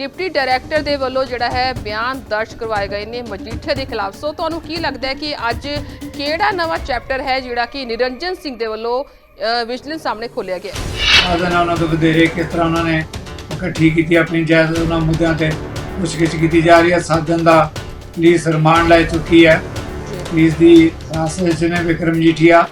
Deputy director ਦੇ ਵੱਲੋਂ ਜਿਹੜਾ ਹੈ ਬਿਆਨ ਦਰਜ ਕਰਵਾਏ ਗਏ ਨੇ ਮਜੀਠੀਆ ਦੇ ਖਿਲਾਫ। ਸੋ ਤੁਹਾਨੂੰ ਕੀ ਲੱਗਦਾ ਹੈ ਕਿ ਅੱਜ ਕਿਹੜਾ ਨਵਾਂ ਚੈਪਟਰ ਹੈ ਜਿਹੜਾ ਕਿ ਨਿਰੰਜਨ ਸਿੰਘ ਦੇ ਵੱਲੋਂ ਵਿਜੀਲੈਂਸ ਸਾਹਮਣੇ ਖੋਲਿਆ ਗਿਆ? ਹੈ? ਆਦਨ ਉਹਨਾਂ ਤੋਂ ਵਧੇਰੇ ਕਿਸ ਤਰ੍ਹਾਂ ਉਹਨਾਂ ਨੇ ਇਕੱਠੀ ਕੀਤੀ ਆਪਣੀ ਜਾਇਦਾਦ ਉਹਨਾਂ ਮੁੱਦਿਆਂ ਤੇ ਪੁੱਛਗਿੱਛ ਕੀਤੀ ਜਾ ਰਹੀ ਹੈ? ਸਾਧਨ ਦਾ ਪੁਲਿਸ ਰਿਮਾਂਡ ਲੈ ਚੁੱਕੀ ਹੈ। ਪੁਲਿਸ ਦੀ ਹਿਰਾਸਤ ਵਿੱਚ ਨੇ ਵਿਕਰਮ ਜੀਠੀਆ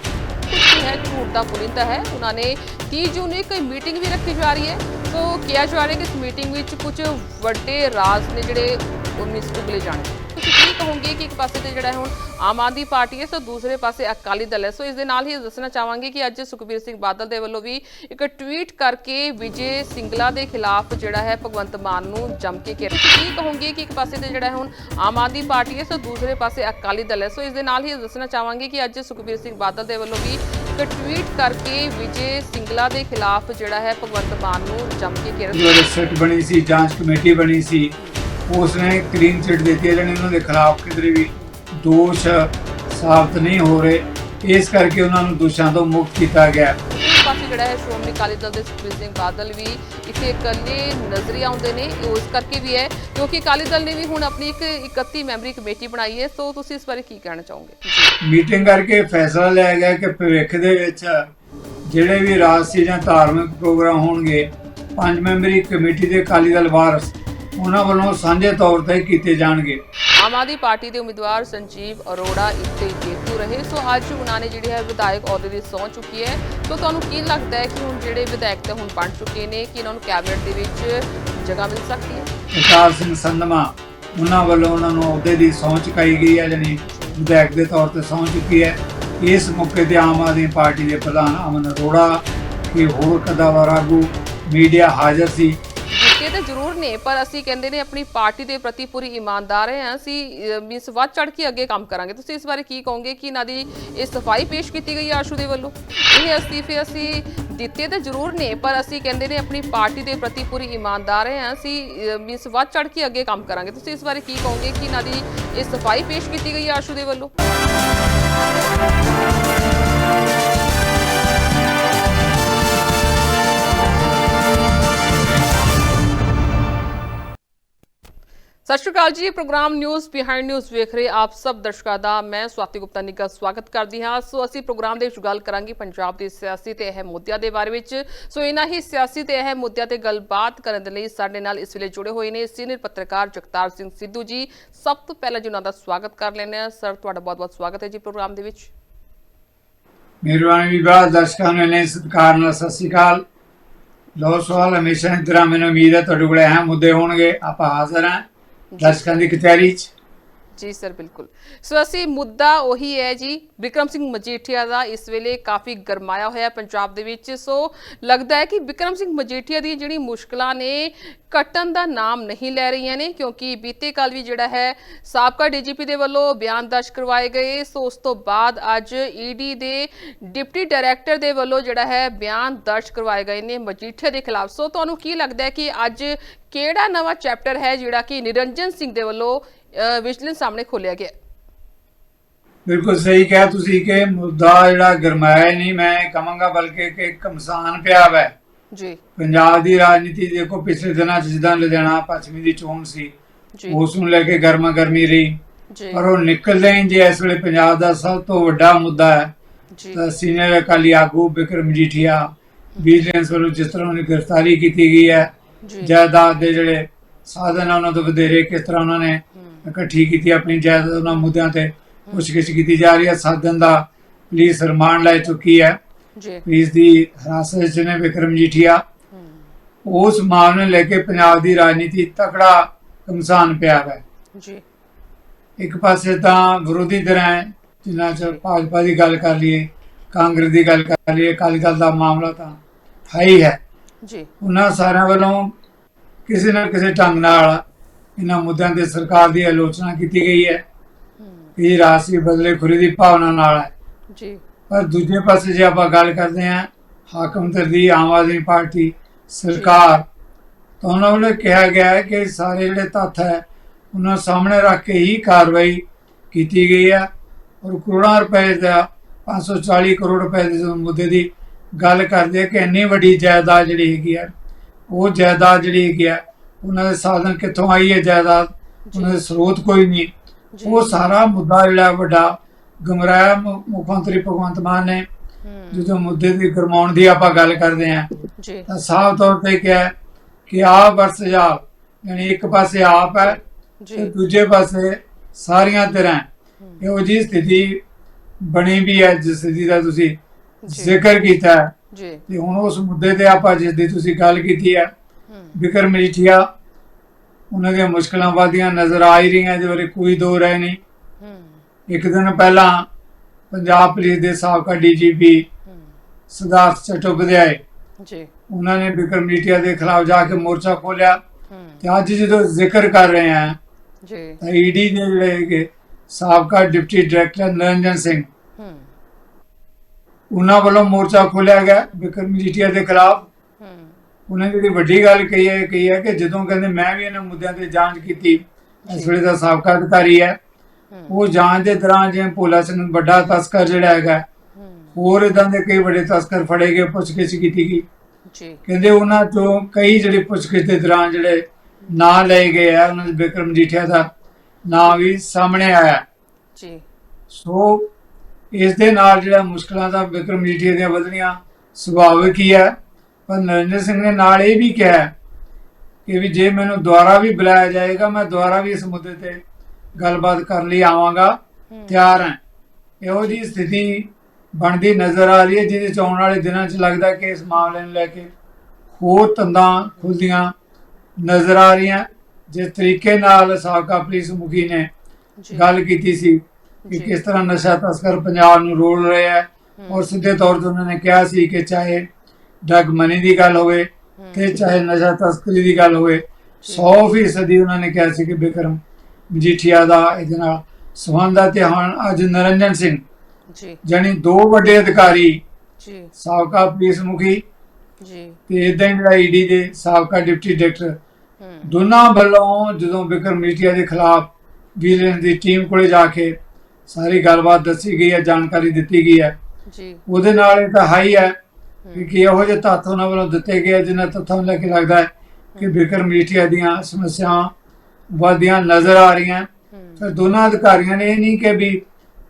ਹੈ ਝੂਠ ਦਾ ਪੁਲਿੰਦਾ ਹੈ। ਉਹਨਾਂ ਨੇ 30 ਜੂਨ ਨੂੰ ਇੱਕ ਮੀਟਿੰਗ ਵੀ ਰੱਖੀ ਜਾ ਰਹੀ ਹੈ। ਸੋ ਕਿਹਾ ਜਾ ਰਿਹਾ ਕਿ ਇਸ ਮੀਟਿੰਗ ਵਿੱਚ ਕੁਝ ਵੱਡੇ ਰਾਜ਼ ਨੇ ਜਿਹੜੇ ਉਹ ਮਿਸ ਉਗਲੇ ਜਾਣਗੇ ਤੁਸੀਂ ਕੀ ਕਹੋਗੇ ਕਿ ਇੱਕ ਪਾਸੇ ਤੇ ਜਿਹੜਾ ਹੈ ਹੁਣ ਆਮ ਆਦਮੀ ਪਾਰਟੀ ਹੈ ਸੋ ਦੂਸਰੇ ਪਾਸੇ ਅਕਾਲੀ ਦਲ ਹੈ ਸੋ ਇਸ ਦੇ ਨਾਲ ਹੀ ਦੱਸਣਾ ਚਾਹਾਂਗੇ ਕਿ ਅੱਜ ਸੁਖਬੀਰ ਸਿੰਘ ਬਾਦਲ ਦੇ ਵੱਲੋਂ ਵੀ ਇੱਕ ਟਵੀਟ ਕਰਕੇ ਵਿਜੇ ਸਿੰਗਲਾ ਦੇ ਖਿਲਾਫ ਜਿਹੜਾ ਹੈ ਭਗਵੰਤ ਮਾਨ ਨੂੰ ਜੰਮ ਕੇ ਕਿਹਾ ਤੁਸੀਂ ਕੀ ਕਹੋਗੇ ਕਿ ਇੱਕ ਪਾਸੇ ਤੇ ਜਿਹੜਾ ਹੈ ਹੁਣ ਆਮ ਆਦਮੀ ਪਾਰਟੀ ਹੈ ਸੋ ਦੂਸਰੇ ਪਾਸੇ ਅਕਾਲੀ ਦਲ ਹੈ ਸੋ ਇਸ ਦੇ ਨਾਲ ਹੀ ਦੱਸਣਾ ਚਾਹਾਂਗੇ ਕਿ ਅੱਜ ਸੁਖਬੀਰ ਸਿੰਘ ਬਾਦਲ ਦੇ ਵੱਲੋਂ ਵੀ ਇੱਕ ਟਵੀਟ ਕਰਕੇ ਵਿਜੇ ਸਿੰਗਲਾ ਦੇ ਖਿਲਾਫ ਜਿਹੜਾ ਹੈ ਭਗਵੰਤ ਮਾਨ ਨੂੰ ਜੰਮ ਕੇ ਕਿਹਾ ਜੋ ਸੈਟ ਬਣੀ ਸੀ, ਜਾਂਚ ਕਮੇਟੀ ਬਣੀ ਸੀ। ਉਸ ਨੇ ਕਲੀਨ ਚਿੱਟ ਦਿੱਤੀ ਹੈ, ਜਾਣੀ ਉਹਨਾਂ ਦੇ ਖਿਲਾਫ ਕਿਤੇ ਵੀ ਦੋਸ਼ ਸਾਬਤ ਨਹੀਂ ਹੋ ਰਹੇ। ਇਸ ਕਰਕੇ ਉਹਨਾਂ ਨੂੰ ਦੋਸ਼ਾਂ ਤੋਂ ਮੁਕਤ ਕੀਤਾ ਗਿਆ। ਪਾਸੇ ਜਿਹੜਾ ਹੈ ਸ਼੍ਰੋਮਣੀ ਅਕਾਲੀ ਦਲ ਦੇ ਸੁਖਬੀਰ ਸਿੰਘ ਬਾਦਲ ਵੀ ਇੱਥੇ ਇਕੱਲੇ ਨਜ਼ਰੀ ਆਉਂਦੇ ਨੇ ਉਹ ਕਰਕੇ ਵੀ ਹੈ, ਕਿਉਂਕਿ ਅਕਾਲੀ ਦਲ ਨੇ ਵੀ ਹੁਣ ਆਪਣੀ ਇੱਕ 31 ਮੈਂਬਰੀ ਕਮੇਟੀ ਬਣਾਈ ਹੈ, ਸੋ ਤੁਸੀਂ ਇਸ ਬਾਰੇ ਕੀ ਕਹਿਣਾ ਚਾਹੋਗੇ? ਮੀਟਿੰਗ ਕਰਕੇ ਫੈਸਲਾ ਲਿਆ ਗਿਆ ਕਿ ਭਵਿੱਖ ਦੇ ਵਿੱਚ ਜਿਹੜੇ ਵੀ ਰਾਜਸੀ ਜਾਂ ਧਾਰਮਿਕ ਪ੍ਰੋਗਰਾਮ ਹੋਣਗੇ, ਪੰਜ ਮੈਂਬਰੀ ਕਮੇਟੀ ਦੇ ਅਕਾਲੀ ਦਲ ਵਾਰਸ ਉਹਨਾਂ ਵੱਲੋਂ ਸਾਂਝੇ ਤੌਰ ਤੇ ਕੀਤੇ ਜਾਣਗੇ। ਆਮ ਆਦਮੀ ਪਾਰਟੀ ਦੇ ਉਮੀਦਵਾਰ ਸੰਜੀਵ ਅਰੋੜਾ ਇੱਥੇ ਜੇਤੂ ਰਹੇ। ਸੋ ਅੱਜ ਉਹਨਾਂ ਨੇ ਜਿਹੜੀ ਹੈ ਵਿਧਾਇਕ ਅਹੁਦੇ ਦੀ ਸਹੁੰ ਚੁੱਕੀ ਹੈ। ਸੋ ਤੁਹਾਨੂੰ ਕੀ ਲੱਗਦਾ ਹੈ ਕਿ ਹੁਣ ਜਿਹੜੇ ਵਿਧਾਇਕ ਤੇ ਹੁਣ ਬਣ ਚੁੱਕੇ ਨੇ ਕਿ ਇਹਨਾਂ ਨੂੰ ਕੈਬਨਿਟ ਦੇ ਵਿੱਚ ਜਗ੍ਹਾ ਮਿਲ ਸਕਦੀ ਹੈ? ਪ੍ਰਤਾਪ ਸਿੰਘ ਸੰਧਮਾ ਉਹਨਾਂ ਵੱਲੋਂ ਉਹਨਾਂ ਨੂੰ ਅਹੁਦੇ ਦੀ ਸਹੁੰ ਚੁਕਾਈ ਗਈ ਹੈ ਜਾਣੀ ਵਿਧਾਇਕ ਦੇ ਤੌਰ ਤੇ ਸਹੁੰ ਚੁੱਕੀ ਹੈ। ਇਸ ਮੌਕੇ ਤੇ ਆਮ ਆਦਮੀ ਪਾਰਟੀ ਦੇ ਪ੍ਰਧਾਨ ਅਮਨ ਅਰੋੜਾ ਤੇ ਹੋਰ ਕਦਾਵਰ ਆਗੂ ਮੀਡੀਆ ਹਾਜ਼ਰ ਸੀ। ਤਾਂ ਜ਼ਰੂਰ ਨੇ, ਪਰ ਅਸੀਂ ਕਹਿੰਦੇ ਨੇ ਆਪਣੀ ਪਾਰਟੀ ਦੇ ਪ੍ਰਤੀ ਪੂਰੀ ਇਮਾਨਦਾਰ ਹਾਂ, ਅਸੀਂ ਮੀਨਸ ਵੱਧ ਚੜ ਕੇ ਅੱਗੇ ਕੰਮ ਕਰਾਂਗੇ। ਤੁਸੀਂ ਇਸ ਬਾਰੇ ਕੀ ਕਹੋਗੇ ਕਿ ਇਹਨਾਂ ਦੀ ਇਹ ਸਫ਼ਾਈ ਪੇਸ਼ ਕੀਤੀ ਗਈ ਆਸ਼ੂ ਦੇ ਵੱਲੋਂ? ਇਹ ਅਸਤੀਫੇ ਅਸੀਂ ਦਿੱਤੇ ਤਾਂ ਜ਼ਰੂਰ ਨੇ, ਪਰ ਅਸੀਂ ਕਹਿੰਦੇ ਨੇ ਆਪਣੀ ਪਾਰਟੀ ਦੇ ਪ੍ਰਤੀ ਪੂਰੀ ਇਮਾਨਦਾਰ ਹਾਂ, ਅਸੀਂ ਮੀਨਸ ਵੱਧ ਚੜ ਕੇ ਅੱਗੇ ਕੰਮ ਕਰਾਂਗੇ। ਤੁਸੀਂ ਇਸ ਬਾਰੇ ਕੀ ਕਹੋਗੇ ਕਿ ਇਹਨਾਂ ਦੀ ਇਹ ਸਫ਼ਾਈ ਪੇਸ਼ ਕੀਤੀ ਗਈ ਆਸ਼ੂ ਦੇ ਵੱਲੋਂ? ਸਤਿ ਸ਼੍ਰੀ ਅਕਾਲ ਜੀ, ਪ੍ਰੋਗਰਾਮ ਨਿਊਜ਼ ਬਿਹਾਈਂਡ ਨਿਊਜ਼ ਵੇਖ ਰਹੇ ਆਪ ਸਭ ਦਰਸ਼ਕਾਂ ਦਾ, ਮੈਂ ਸਵਾਤੀ ਗੁਪਤਾ ਨਿੱਘਾ ਸਵਾਗਤ ਕਰਦੀ ਹਾਂ। ਸੋ ਅਸੀਂ ਪ੍ਰੋਗਰਾਮ ਦੇ ਵਿੱਚ ਗੱਲ ਕਰਾਂਗੇ ਪੰਜਾਬ ਦੇ ਸਿਆਸੀ ਤੇ ਅਹਿਮ ਮੁੱਦਿਆਂ ਦੇ ਬਾਰੇ ਵਿੱਚ। ਸੋ ਇਹਨਾਂ ਹੀ ਸਿਆਸੀ ਤੇ ਅਹਿਮ ਮੁੱਦਿਆਂ ਤੇ ਗੱਲਬਾਤ ਕਰਨ ਦੇ ਲਈ ਸਾਡੇ ਨਾਲ ਇਸ ਵੇਲੇ ਜੁੜੇ ਹੋਏ ਨੇ ਸੀਨੀਅਰ ਪੱਤਰਕਾਰ ਜਗਤਾਰ ਸਿੰਘ ਸਿੱਧੂ ਜੀ। ਸਭ ਤੋਂ ਪਹਿਲਾਂ ਜੀ ਉਹਨਾਂ ਦਾ ਸਵਾਗਤ ਕਰ ਲੈਂਦੇ ਹਾਂ। ਸਰ, ਤੁਹਾਡਾ ਬਹੁਤ-ਬਹੁਤ ਸਵਾਗਤ ਹੈ ਜੀ ਪ੍ਰੋਗਰਾਮ ਦੇ ਵਿੱਚ। ਮਿਹਰਬਾਨੀ ਵਿਭਾਗ ਦਰਸ਼ਕਾਂ ਨੇ ਸਤਿਕਾਰ ਨਾਲ ਸਤਿ ਸ਼੍ਰੀ ਅਕਾਲ। ਲੋ ਸਵਾਲ, ਹਮੇਸ਼ਾ ਇਸ ਮੈਨੂੰ ਉਮੀਦ ਹੈ ਤੁਹਾਡੇ ਕੋਲ ਅਹਿਮ ਮੁੱਦੇ ਹੋਣਗੇ। ਆਪਾਂ ਹਾਜ਼ਰ ਹਾਂ। ਦਰਸ਼ਕਾਂ ਦੀ ਕਚਹਿਰੀ 'ਚ ਜੀ ਸਰ, ਬਿਲਕੁਲ। ਸੋ ਅਸੀਂ ਮੁੱਦਾ ਉਹੀ ਹੈ ਜੀ, ਵਿਕਰਮ ਸਿੰਘ ਮਜੀਠੀਆ ਦਾ ਇਸ ਵੇਲੇ ਕਾਫੀ ਗਰਮਾਇਆ ਹੋਇਆ ਪੰਜਾਬ ਦੇ ਵਿੱਚ। ਸੋ ਲੱਗਦਾ ਹੈ ਕਿ ਵਿਕਰਮ ਸਿੰਘ ਮਜੀਠੀਆ ਦੀ ਜਿਹੜੀ ਮੁਸ਼ਕਲਾਂ ਨੇ, ਕੱਟਣ ਦਾ ਨਾਮ ਨਹੀਂ ਲੈ ਰਹੀਆਂ ਨੇ, ਕਿਉਂਕਿ ਬੀਤੇ ਕੱਲ ਵੀ ਜਿਹੜਾ ਹੈ, ਸਾਬਕਾ ਡੀਜੀਪੀ ਦੇ ਵੱਲੋਂ ਬਿਆਨ ਦਰਜ ਕਰਵਾਏ ਗਏ। ਸੋ ਉਸ ਤੋਂ ਬਾਅਦ ਅੱਜ ਈਡੀ ਦੇ ਡਿਪਟੀ ਡਾਇਰੈਕਟਰ ਦੇ ਵੱਲੋਂ ਜਿਹੜਾ ਹੈ, ਬਿਆਨ ਦਰਜ ਕਰਵਾਏ ਗਏ ਨੇ ਮਜੀਠੀਆ ਦੇ ਖਿਲਾਫ। ਸੋ ਤੁਹਾਨੂੰ ਕੀ ਲੱਗਦਾ ਹੈ ਕਿ ਅੱਜ ਕਿਹੜਾ ਨਵਾਂ ਚੈਪਟਰ ਹੈ ਜਿਹੜਾ ਕਿ ਨਿਰੰਜਨ ਸਿੰਘ ਦੇ ਵੱਲੋਂ ਵਿਜੀਲੈਂਸ ਸਾਹਮਣੇ ਖੋਲਿਆ ਗਿਆ। ਹੈ? ਬਿਲਕੁਲ ਸਹੀ ਕਿਹਾ ਤੁਸੀਂ ਕਿ ਮੁੱਦਾ ਜਿਹੜਾ ਗਰਮਾਇਆ ਨਹੀਂ ਮੈਂ ਕਹਾਂਗਾ ਬਲਕਿ ਕਿ ਕਮਸਾਨ ਪਿਆ ਵੈ। ਜੀ। ਪੰਜਾਬ ਦੀ ਰਾਜਨੀਤੀ ਦੇਖੋ ਪਿਛਲੇ ਦਿਨਾਂ 'ਚ ਜਿੱਦਾਂ ਲੁਧਿਆਣਾ ਪੱਛਮੀ ਦੀ ਚੋਣ ਸੀ ਉਸ ਨੂੰ ਲੈ ਕੇ ਗਰਮਾ ਗਰਮੀ ਰਹੀ। ਜੀ। ਪਰ ਉਹ ਨਿਕਲਦੇ ਹੀ ਜੇ ਇਸ ਵੇਲੇ ਪੰਜਾਬ ਦਾ ਸਭ ਤੋਂ ਵੱਡਾ ਮੁੱਦਾ ਹੈ। ਜੀ। ਸੀਨੀਅਰ ਅਕਾਲੀ ਆਗੂ ਬਿਕਰਮ ਜੀਠੀਆ ਵਿਜੀਲੈਂਸ ਵੱਲੋਂ ਜਿਸ ਤਰ੍ਹਾਂ ਉਹਦੀ ਗ੍ਰਿਫਤਾਰੀ ਕੀਤੀ ਗਈ ਹੈ ਜੀ। ਜਾਇਦਾਦ ਦੇ ਜਿਹੜੇ ਸਾਧਨ ਉਹਨਾਂ ਤੋਂ ਵਧੇਰੇ ਕਿਸ ਤਰ੍ਹਾਂ ਉਹਨਾਂ ਨੇ ਇਕੱਠੀ ਕੀਤੀ ਆਪਣੀ ਜਾਇਦਾਦ ਉਹਨਾਂ ਮੁੱਦਿਆਂ ਤੇ ਪੁੱਛਗਿੱਛ ਕੀਤੀ ਜਾ ਰਹੀ ਹੈ। ਸਾਧਨ ਦਾ ਪੁਲਿਸ ਰਿਮਾਂਡ ਲੈ ਚੁੱਕੀ ਹੈ। ਜੀ। ਪੁਲਿਸ ਦੀ ਹਿਰਾਸਤ ਵਿੱਚ ਨੇ ਵਿਕਰਮ ਜੀਠੀਆ। ਉਸ ਮਾਮਲੇ ਲੈ ਕੇ ਪੰਜਾਬ ਦੀ ਰਾਜਨੀਤੀ ਤਕੜਾ ਕਮਸਾਨ ਪਿਆ ਹੈ। ਜੀ। ਇੱਕ ਪਾਸੇ ਤਾਂ ਵਿਰੋਧੀ ਧਿਰਾਂ ਜਿਨ੍ਹਾਂ ਚ ਭਾਜਪਾ ਦੀ ਗੱਲ ਕਰ ਲਈਏ ਕਾਂਗਰਸ ਦੀ ਗੱਲ ਕਰ ਲਈਏ ਅਕਾਲੀ ਦਲ ਦਾ ਮਾਮਲਾ ਤਾਂ ਹੈ ਹੀ ਹੈ। ਜੀ। ਉਹਨਾਂ ਸਾਰਿਆਂ ਵੱਲੋਂ ਕਿਸੇ ਨਾ ਕਿਸੇ ਢੰਗ ਨਾਲ ਇਹਨਾਂ ਮੁੱਦਿਆਂ ਤੇ ਸਰਕਾਰ ਦੀ ਆਲੋਚਨਾ ਕੀਤੀ ਗਈ ਹੈ ਕਿ ਇਹ ਰਾਸੀ ਬਦਲੇ ਖੁਰੀ ਦੀ ਭਾਵਨਾ ਨਾਲ ਹੈ। ਜੀ। ਪਰ ਦੂਜੇ ਪਾਸੇ ਜੇ ਆਪਾਂ ਗੱਲ ਕਰਦੇ ਹਾਂ ਹਾਕਮ ਤਰਦੀ ਆਮ ਆਦਮੀ ਪਾਰਟੀ ਸਰਕਾਰ ਤਾਂ ਉਹਨਾਂ ਵੱਲੋਂ ਕਿਹਾ ਗਿਆ ਹੈ ਕਿ ਸਾਰੇ ਜਿਹੜੇ ਤੱਥ ਹੈ ਉਹਨਾਂ ਸਾਹਮਣੇ ਰੱਖ ਕੇ ਹੀ ਕਾਰਵਾਈ ਕੀਤੀ ਗਈ ਹੈ। ਔਰ ਕਰੋੜਾਂ ਰੁਪਏ ਦਾ 540 ਕਰੋੜ ਰੁਪਏ ਦੇ ਮੁੱਦੇ ਦੀ ਗੱਲ ਕਰਦੇ ਆ ਕਿ ਇੰਨੀ ਵੱਡੀ ਜਾਇਦਾਦ ਜਿਹੜੀ ਹੈਗੀ ਹੈ ਉਹ ਜਾਇਦਾਦ ਜਿਹੜੀ ਹੈਗੀ ਹੈ ਉਹਨਾਂ ਦੇ ਸਾਧਨ ਕਿੱਥੋਂ ਆਈ ਹੈ ਜਾਇਦਾਦ? ਉਹਨਾਂ ਦੇ ਸਰੋਤ ਕੋਈ ਨਹੀਂ। ਉਹ ਸਾਰਾ ਮੁੱਦਾ ਜਿਹੜਾ ਵੱਡਾ ਗਮਰਾਇਆ ਮੁੱਖ ਮੰਤਰੀ ਭਗਵੰਤ ਮਾਨ ਨੇ ਜਦੋਂ ਮੁੱਦੇ ਦੀ ਗਰਮਾਉਣ ਦੀ ਆਪਾਂ ਗੱਲ ਕਰਦੇ ਹਾਂ ਜੀ। ਤਾਂ ਸਾਫ਼ ਤੌਰ ਤੇ ਕਿਹਾ ਕਿ ਆਪ ਵਰਸ ਜਾ ਯਾਨੀ ਇੱਕ ਪਾਸੇ ਆਪ ਹੈ ਤੇ ਦੂਜੇ ਪਾਸੇ ਸਾਰੀਆਂ ਤਰ੍ਹਾਂ ਇਹੋ ਜੀ ਸਥਿਤੀ ਬਣੀ ਵੀ ਹੈ ਜਿਸ ਸਥਿਤੀ ਦਾ ਤੁਸੀਂ ਜ਼ਿਕਰ ਕੀਤਾ ਜੀ। ਤੇ ਹੁਣ ਉਸ ਮੁੱਦੇ ਤੇ ਆਪਾਂ ਜਿਸ ਦੀ ਤੁਸੀਂ ਗੱਲ ਕੀਤੀ ਹੂੰ, ਬਿਕਰ ਮਜੀਠੀਆ ਉਹਨਾਂ ਦੀਆਂ ਮੁਸ਼ਕਲਾਂ ਵਧਦੀਆਂ ਨਜ਼ਰ ਆ ਹੀ ਰਹੀਆਂ ਬਾਰੇ ਕੋਈ ਦੋ ਰਾਏ ਨਹੀਂ। ਇੱਕ ਦਿਨ ਪਹਿਲਾਂ ਪੰਜਾਬ ਪੁਲਿਸ ਦੇ ਸਾਬਕਾ ਡੀਜੀਪੀ ਹੂੰ, ਸਿਧਾਰਥ ਚਟੋਪਧਿਆਏ ਜੀ। ਉਹਨਾਂ ਨੇ ਬਿਕਰਮ ਮਜੀਠੀਆ ਦੇ ਖਿਲਾਫ ਜਾ ਕੇ ਮੋਰਚਾ ਖੋਲਿਆ ਤੇ ਅੱਜ ਜਦੋਂ ਜ਼ਿਕਰ ਕਰ ਰਹੇ ਹਾਂ ਜੀ। ਤਾਂ ਈਡੀ ਦੇ ਜਿਹੜੇ ਸਾਬਕਾ ਡਿਪਟੀ ਡਾਇਰੈਕਟਰ ਨਿਰੰਜਨ ਸਿੰਘ ਉਹਨਾਂ ਵੱਲੋਂ ਮੋਰਚਾ ਖੋਲਿਆ ਗਿਆ। ਬਿਕਰਮ ਮਜੀਠੀਆ ਦੇ ਖਿਲਾਫ ਉਹਨੇ ਜਿਹੜੀ ਵੱਡੀ ਗੱਲ ਕਹੀ ਹੈ ਕਹੀ ਹੈ ਕਿ ਜਦੋਂ ਕਹਿੰਦੇ ਮੈਂ ਵੀ ਇਹਨਾਂ ਮੁੱਦਿਆਂ ਤੇ ਜਾਂਚ ਕੀਤੀ ਇਸ ਵੇਲੇ ਦਾ ਸਾਬਕਾ ਅਧਿਕਾਰੀ ਹੈ। ਉਹ ਜਾਂਚ ਦੇ ਦੌਰਾਨ ਜਿਵੇਂ ਭੋਲਾ ਸਿੰਘ ਵੱਡਾ ਤਸਕਰ ਜਿਹੜਾ ਹੈਗਾ ਹੋਰ ਇਦਾਂ ਦੇ ਕਈ ਵੱਡੇ ਤਸਕਰ ਫੜੇ ਗਏ ਪੁੱਛਗਿੱਛ ਕੀਤੀ ਗਈ। ਜੀ। ਕਹਿੰਦੇ ਉਹਨਾਂ ਚੋਂ ਕਈ ਜਿਹੜੇ ਪੁੱਛਗਿੱਛ ਦੇ ਦੌਰਾਨ ਜਿਹੜੇ ਨਾਂ ਲਏ ਗਏ ਆ ਉਹਨਾਂ ਦੇ ਬਿਕਰਮ ਜੀਠਿਆ ਦਾ ਨਾਂ ਵੀ ਸਾਹਮਣੇ ਆਇਆ। ਜੀ। ਸੋ ਇਸ ਦੇ ਨਾਲ ਜਿਹੜਾ ਮੁਸ਼ਕਲਾਂ ਦਾ ਬਿਕਰਮ ਜੀਠੀਆ ਦੀਆਂ ਵਧਣੀਆਂ ਸੁਭਾਵਿਕ ਹੀ ਹੈ। ਪਰ ਨਰਿੰਦਰ ਸਿੰਘ ਨੇ ਨਾਲ ਇਹ ਵੀ ਕਿਹਾ ਕਿ ਵੀ ਜੇ ਮੈਨੂੰ ਦੁਬਾਰਾ ਵੀ ਬੁਲਾਇਆ ਜਾਏਗਾ ਮੈਂ ਦੁਬਾਰਾ ਵੀ ਇਸ ਮੁੱਦੇ ਤੇ ਗੱਲਬਾਤ ਕਰਨ ਲਈ ਆਵਾਂਗਾ ਤਿਆਰ ਹਾਂ। ਇਹੋ ਜੀ ਸਥਿਤੀ ਬਣਦੀ ਨਜ਼ਰ ਆ ਰਹੀ ਹੈ ਜਿਹਦੇ ਚ ਆਉਣ ਵਾਲੇ ਦਿਨਾਂ 'ਚ ਲੱਗਦਾ ਕਿ ਇਸ ਮਾਮਲੇ ਨੂੰ ਲੈ ਕੇ ਹੋਰ ਤੰਦਾਂ ਖੁੱਲਦੀਆਂ ਨਜ਼ਰ ਆ ਰਹੀਆਂ। ਜਿਸ ਤਰੀਕੇ ਨਾਲ ਸਾਬਕਾ ਪੁਲਿਸ ਮੁਖੀ ਨੇ ਗੱਲ ਕੀਤੀ ਸੀ ਕਿ। ਕਿਸ ਤਰ੍ਹਾਂ ਨਸ਼ਾ ਤਸਕਰ ਪੰਜਾਬ ਨੂੰ ਰੋਲ ਰਿਹਾ ਹੂੰ, ਔਰ ਸਿੱਧੇ ਤੌਰ ਤੇ ਉਹਨਾਂ ਨੇ ਕਿਹਾ ਸੀ ਕਿ ਚਾਹੇ ਡਰਗ ਮਨੀ ਦੀ ਗੱਲ ਹੋਵੇ ਤੇ ਚਾਹੇ ਨਸ਼ਾ ਤਸਕਰੀ ਦੀ ਗੱਲ ਹੋਵੇ 100% ਉਹਨਾਂ ਨੇ ਕਿਹਾ ਸੀ ਕਿ ਬਿਕਰਮ ਮਜੀਠੀਆ ਦਾ ਇਹਦੇ ਨਾਲ ਸੰਬੰਧ ਹੈ ਤੇ ਹੁਣ ਅੱਜ ਸਿੰਘ ਜੀ। ਜਾਣੀ ਦੋ ਵੱਡੇ ਅਧਿਕਾਰੀ ਜੀ। ਸਾਬਕਾ ਪੁਲਿਸ ਮੁਖੀ ਜੀ। ਤੇ ਇਦਾਂ ਜਿਹੜਾ ਈਡੀ ਦੇ ਸਾਬਕਾ ਡਿਪਟੀ ਡਾਇਰੈਕਟਰ ਦੋਨਾਂ ਵੱਲੋਂ ਜਦੋਂ ਬਿਕਰਮ ਮਜੀਠੀਆ ਦੇ ਖਿਲਾਫ ਵਿਜੀਲੈਂਸ ਦੀ ਟੀਮ ਕੋਲੇ ਜਾ ਕੇ ਸਾਰੀ ਗੱਲਬਾਤ ਦੱਸੀ ਗਈ ਹੈ ਜਾਣਕਾਰੀ ਦਿੱਤੀ ਗਈ ਹੈ। ਜੀ। ਉਹਦੇ ਨਾਲ ਇਹ ਤਾਂ ਹਾਈ ਹੈ ਕਿ ਇਹੋ ਜਿਹੇ ਤੱਥ ਉਹਨਾਂ ਵੱਲੋਂ ਦਿੱਤੇ ਗਏ ਜਿਨ੍ਹਾਂ ਤੱਥਾਂ ਨੂੰ ਲੈ ਕੇ ਲੱਗਦਾ ਹੈ ਕਿ ਬਿਕਰਮ ਮਜੀਠੀਆ ਦੀਆਂ ਸਮੱਸਿਆਵਾਂ ਵਧਦੀਆਂ ਨਜ਼ਰ ਆ ਰਹੀਆਂ। ਫਿਰ ਦੋਨਾਂ ਅਧਿਕਾਰੀਆਂ ਨੇ ਇਹ ਨਹੀਂ ਕਿ ਵੀ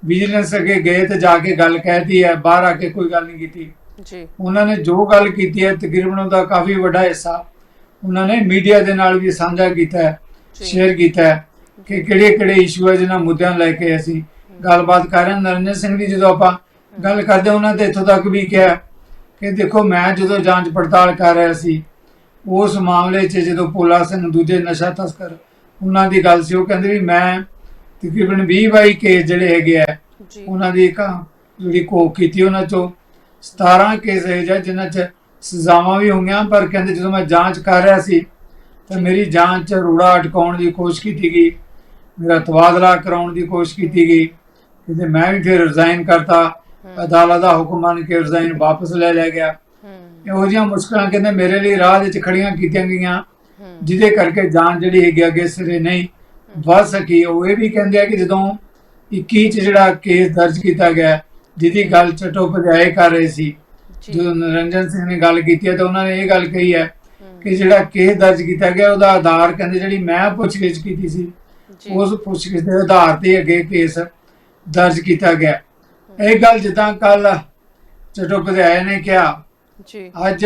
ਵਿਜੀਲੈਂਸ ਅੱਗੇ ਗਏ ਤੇ ਜਾ ਕੇ ਗੱਲ ਕਹਿਤੀ ਹੈ ਬਾਹਰ ਆ ਕੇ ਕੋਈ ਗੱਲ ਨਹੀਂ ਕੀਤੀ। ਜੀ। ਉਹਨਾਂ ਨੇ ਜੋ ਗੱਲ ਕੀਤੀ ਹੈ ਤਕਰੀਬਨ ਉਹਦਾ ਕਾਫੀ ਵੱਡਾ ਹਿੱਸਾ ਉਹਨਾਂ ਨੇ ਮੀਡੀਆ ਦੇ ਨਾਲ ਵੀ ਸਾਂਝਾ ਕੀਤਾ ਹੈ। ਸ਼ੇਅਰ ਕੀਤਾ ਹੈ ਕਿ ਕਿਹੜੇ ਕਿਹੜੇ ਇਸ਼ੂ ਹੈ ਜਿਨ੍ਹਾਂ ਮੁੱਦਿਆਂ ਲੈ ਕੇ ਅਸੀਂ ਗੱਲਬਾਤ ਕਰ ਰਹੇ ਨਰਿੰਦਰ ਸਿੰਘ ਦੀ ਜਦੋਂ ਆਪਾਂ ਗੱਲ ਕਰਦੇ ਉਹਨਾਂ ਤੇ ਇੱਥੋਂ ਤੱਕ ਵੀ ਕਿਹਾ ਕਿ ਦੇਖੋ ਮੈਂ ਜਦੋਂ ਜਾਂਚ ਪੜਤਾਲ ਕਰ ਰਿਹਾ ਸੀ ਉਸ ਮਾਮਲੇ 'ਚ ਜਦੋਂ ਭੋਲਾ ਸਿੰਘ ਦੂਜੇ ਨਸ਼ਾ ਤਸਕਰ ਉਹਨਾਂ ਦੀ ਗੱਲ ਸੀ ਉਹ ਕਹਿੰਦੇ ਵੀ ਮੈਂ ਤਕਰੀਬਨ 20 22 ਕੇਸ ਜਿਹੜੇ ਹੈਗੇ ਆ ਉਹਨਾਂ ਦੀ ਇੱਕ ਜਿਹੜੀ ਕੋਕ ਕੀਤੀ ਉਹਨਾਂ ਚੋਂ। 17 ਕੇਸ ਹੈ ਜਿਨ੍ਹਾਂ 'ਚ ਸਜ਼ਾਵਾਂ ਵੀ ਹੋਈਆਂ ਪਰ ਕਹਿੰਦੇ ਜਦੋਂ ਮੈਂ ਜਾਂਚ ਕਰ ਰਿਹਾ ਸੀ ਤਾਂ ਮੇਰੀ ਜਾਂਚ 'ਚ ਰੂੜਾ ਅਟਕਾਉਣ ਦੀ ਕੋਸ਼ਿਸ਼ ਕੀਤੀ ਗਈ ਮੇਰਾ ਤਬਾਦਲਾ ਕਰਾਉਣ ਦੀ ਕੋਸ਼ਿਸ਼ ਕੀਤੀ ਗਈ। ਕਹਿੰਦੇ ਮੈਂ ਵੀ ਫਿਰ ਰਿਜ਼ਾਈਨ ਕਰਤਾ ਅਦਾਲਤ ਦਾ ਹੁਕਮ ਮੰਨ ਕੇ ਰਿਜ਼ਾਈਨ ਵਾਪਸ ਲੈ ਲਿਆ ਗਿਆ। ਇਹੋ ਜਿਹੀਆਂ ਮੁਸ਼ਕਲਾਂ ਕਹਿੰਦੇ ਮੇਰੇ ਲਈ ਰਾਹ ਵਿੱਚ ਖੜੀਆਂ ਕੀਤੀਆਂ ਗਈਆਂ। ਜਿਹਦੇ ਕਰਕੇ ਜਾਂਚ ਜਿਹੜੀ ਹੈਗੀ ਅੱਗੇ ਸਿਰੇ ਨਹੀਂ ਵੱਧ ਸਕੀ। ਉਹ ਇਹ ਵੀ ਕਹਿੰਦੇ ਆ ਕਿ ਜਦੋਂ 21 ਚ ਜਿਹੜਾ ਕੇਸ ਦਰਜ ਕੀਤਾ ਗਿਆ ਜਿਹਦੀ ਗੱਲ ਚਟੋਪਧਿਆਏ ਕਰ ਰਹੇ ਸੀ ਜਦੋਂ ਨਰਿੰਜਨ ਸਿੰਘ ਨੇ ਗੱਲ ਕੀਤੀ ਤਾਂ ਉਹਨਾਂ ਨੇ ਇਹ ਗੱਲ ਕਹੀ ਹੈ। ਕਿ ਜਿਹੜਾ ਕੇਸ ਦਰਜ ਕੀਤਾ ਗਿਆ ਉਹਦਾ ਆਧਾਰ ਕਹਿੰਦੇ ਜਿਹੜੀ ਮੈਂ ਪੁੱਛਗਿੱਛ ਕੀਤੀ ਸੀ ਉਸ ਪੁੱਛਗਿੱਛ ਦੇ ਆਧਾਰ ਤੇ ਅੱਗੇ ਕੇਸ ਦਰਜ ਕੀਤਾ ਗਿਆ। ਇਹ ਗੱਲ ਜਿੱਦਾਂ ਕੱਲ ਚਟੋਪਧਿਆਏ ਨੇ ਕਿਹਾ ਜੀ। ਅੱਜ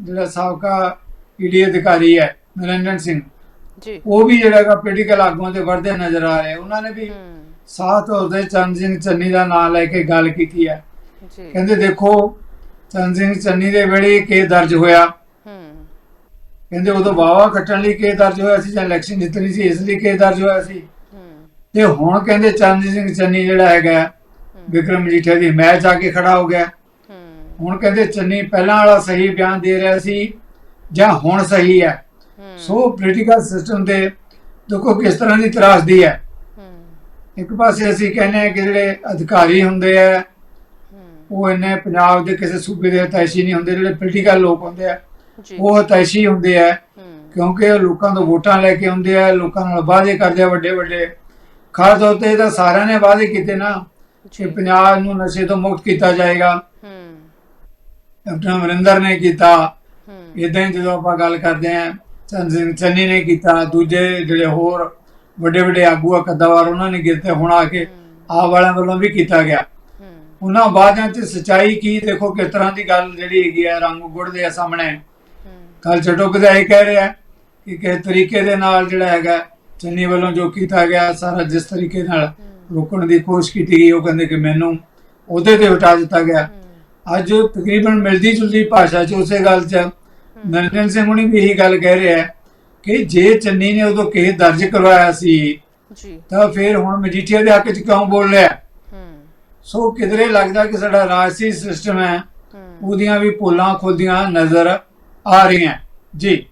ਜਿਹੜਾ ਸਾਬਕਾ ਈਡੀ ਅਧਿਕਾਰੀ ਹੈ ਨਰਿੰਜਨ ਸਿੰਘ ਜੀ। ਉਹ ਵੀ ਜਿਹੜਾ ਹੈਗਾ ਪੋਲੀਟੀਕਲ ਆਗੂਆਂ ਦੇ ਵਰਦੇ ਨਜ਼ਰ ਆ ਰਹੇ ਉਹਨਾਂ ਨੇ ਵੀ ਸਾਥ ਉਹਦੇ ਚੰਦ ਸਿੰਘ ਚੰਨੀ ਦਾ ਨਾਮ ਲੈ ਕੇ ਗੱਲ ਕੀਤੀ ਹੈ। ਜੀ। ਕਹਿੰਦੇ ਦੇਖੋ ਚੰਦ ਸਿੰਘ ਚੰਨੀ ਦੇ ਵੇਲੇ ਕੇ ਦਰਜ ਹੋਇਆ? ਹੂੰ। ਕਹਿੰਦੇ ਉਦੋਂ ਵਾਵਾ ਕੱਟਣ ਲਈ ਕੇ ਦਰਜ ਹੋਇਆ ਸੀ ਜਾਂ ਇਲੈਕਸ਼ਨ ਜਿੱਤਣੀ ਸੀ ਇਸ ਲਈ ਕੇ ਦਰਜ ਹੋਇਆ ਸੀ? ਹੂੰ। ਤੇ ਹੁਣ ਕਹਿੰਦੇ ਚੰਦ ਸਿੰਘ ਚੰਨੀ ਜਿਹੜਾ ਹੈਗਾ ਵਿਕਰਮ ਮਜੀਠੀਆ ਦੀ ਮੈਚ ਆ ਕੇ ਖੜਾ ਹੋ ਗਿਆ। ਹੁਣ ਕਹਿੰਦੇ ਚੰਨੀ ਪਹਿਲਾਂ ਵਾਲਾ ਸਹੀ ਬਿਆਨ ਦੇ ਰਿਹਾ ਸੀ ਜਾਂ ਹੁਣ ਸਹੀ ਹੈ? ਸੋ ਪੋਲੀਟੀਕਲ ਸਿਸਟਮ ਦੇ ਦੇਖੋ ਕਿਸ ਤਰ੍ਹਾਂ ਦੀ ਤਰਾਸਦੀ ਹੈ। ਇੱਕ ਪਾਸੇ ਅਸੀਂ ਕਹਿੰਦੇ ਹਾਂ ਕਿ ਜਿਹੜੇ ਅਧਿਕਾਰੀ ਹੁੰਦੇ ਆ ਉਹ ਇੰਨੇ ਪੰਜਾਬ ਦੇ ਕਿਸੇ ਸੂਬੇ ਦੇ ਹਤਾਇਸ਼ੀ ਨਹੀਂ ਹੁੰਦੇ ਜਿਹੜੇ ਪੋਲੀਟੀਕਲ ਲੋਕ ਹੁੰਦੇ ਆ ਜੀ। ਉਹ ਹਤਾਇਸ਼ੀ ਹੁੰਦੇ ਆ ਕਿਉਂਕਿ ਉਹ ਲੋਕਾਂ ਤੋਂ ਵੋਟਾਂ ਲੈ ਕੇ ਆਉਂਦੇ ਆ ਲੋਕਾਂ ਨਾਲ ਵਾਅਦੇ ਕਰਦੇ ਆ ਵੱਡੇ ਵੱਡੇ ਖਾਸ ਤੌਰ ਤੇ ਤਾਂ ਸਾਰਿਆਂ ਨੇ ਵਾਅਦੇ ਕੀਤੇ ਨਾ। ਕਿ ਪੰਜਾਬ ਨੂੰ ਨਸ਼ੇ ਤੋਂ ਮੁਕਤ ਕੀਤਾ ਜਾਏਗਾ। ਹੂੰ। ਕੈਪਟਨ ਅਮਰਿੰਦਰ ਨੇ ਕੀਤਾ। ਇਦਾਂ ਹੀ ਜਦੋਂ ਆਪਾਂ ਗੱਲ ਕਰਦੇ ਆ ਚੰਨੀ ਨੇ ਕੀਤਾ ਦੂਜੇ ਜਿਹੜੇ ਹੋਰ ਵੱਡੇ ਵੱਡੇ ਆਗੂ ਆ ਕੱਦਾਵਾਰ ਉਹਨਾਂ ਨੇ ਕੀਤੇ ਹੁਣ ਆ ਕੇ ਆਪ ਵਾਲਿਆਂ ਵੱਲੋਂ ਵੀ ਕੀਤਾ ਗਿਆ। ਉਹਨਾਂ ਬਾਅਦਾਂ ਚ ਸਚਾਈ ਕੀ ਦੇਖੋ ਕਿਸ ਤਰ੍ਹਾਂ ਦੀ ਗੱਲ ਜਿਹੜੀ ਹੈਗੀ ਆ ਰੰਗ ਗੁੜਦੇ ਆ ਸਾਹਮਣੇ। ਕੱਲ ਚਟੋਕਦਾ ਇਹ ਕਹਿ ਰਿਹਾ ਕਿ ਕਿਸ ਤਰੀਕੇ ਦੇ ਨਾਲ ਜਿਹੜਾ ਹੈਗਾ ਚੰਨੀ ਵੱਲੋਂ ਜੋ ਕੀਤਾ ਗਿਆ ਸਾਰਾ ਜਿਸ ਤਰੀਕੇ ਨਾਲ। ਰੋਕਣ ਦੀ ਕੋਸ਼ਿਸ਼ ਕੀਤੀ ਗਈ ਉਹ ਕਹਿੰਦੇ ਕਿ ਮੈਨੂੰ ਉਹਦੇ ਤੇ ਉਟਾ ਦਿੱਤਾ ਗਿਆ। ਅੱਜ ਤਕਰੀਬਨ ਮਿਲਦੀ ਜੁਲਦੀ ਭਾਸ਼ਾ 'ਚ ਉਸੇ ਗੱਲ 'ਚ ਨਰਿੰਦਰ ਸਿੰਘ ਹੁਣੀ ਵੀ ਇਹੀ ਗੱਲ ਕਹਿ ਰਿਹਾ ਕਿ ਜੇ ਚੰਨੀ ਨੇ ਉਦੋਂ ਕੇਸ ਦਰਜ ਕਰਵਾਇਆ ਸੀ ਜੀ। ਤਾਂ ਫਿਰ ਹੁਣ ਮਜੀਠੀਆ ਦੇ ਹੱਕ 'ਚ ਕਿਉਂ ਬੋਲ ਰਿਹਾ ਹੂੰ? ਸੋ ਕਿਧਰੇ ਲੱਗਦਾ ਕਿ ਸਾਡਾ ਰਾਜਸੀ ਸਿਸਟਮ ਹੈ। ਉਹਦੀਆਂ ਵੀ ਪੋਲਾਂ ਖੁੱਲਦੀਆਂ ਨਜ਼ਰ ਆ ਰਹੀਆਂ। ਜੀ।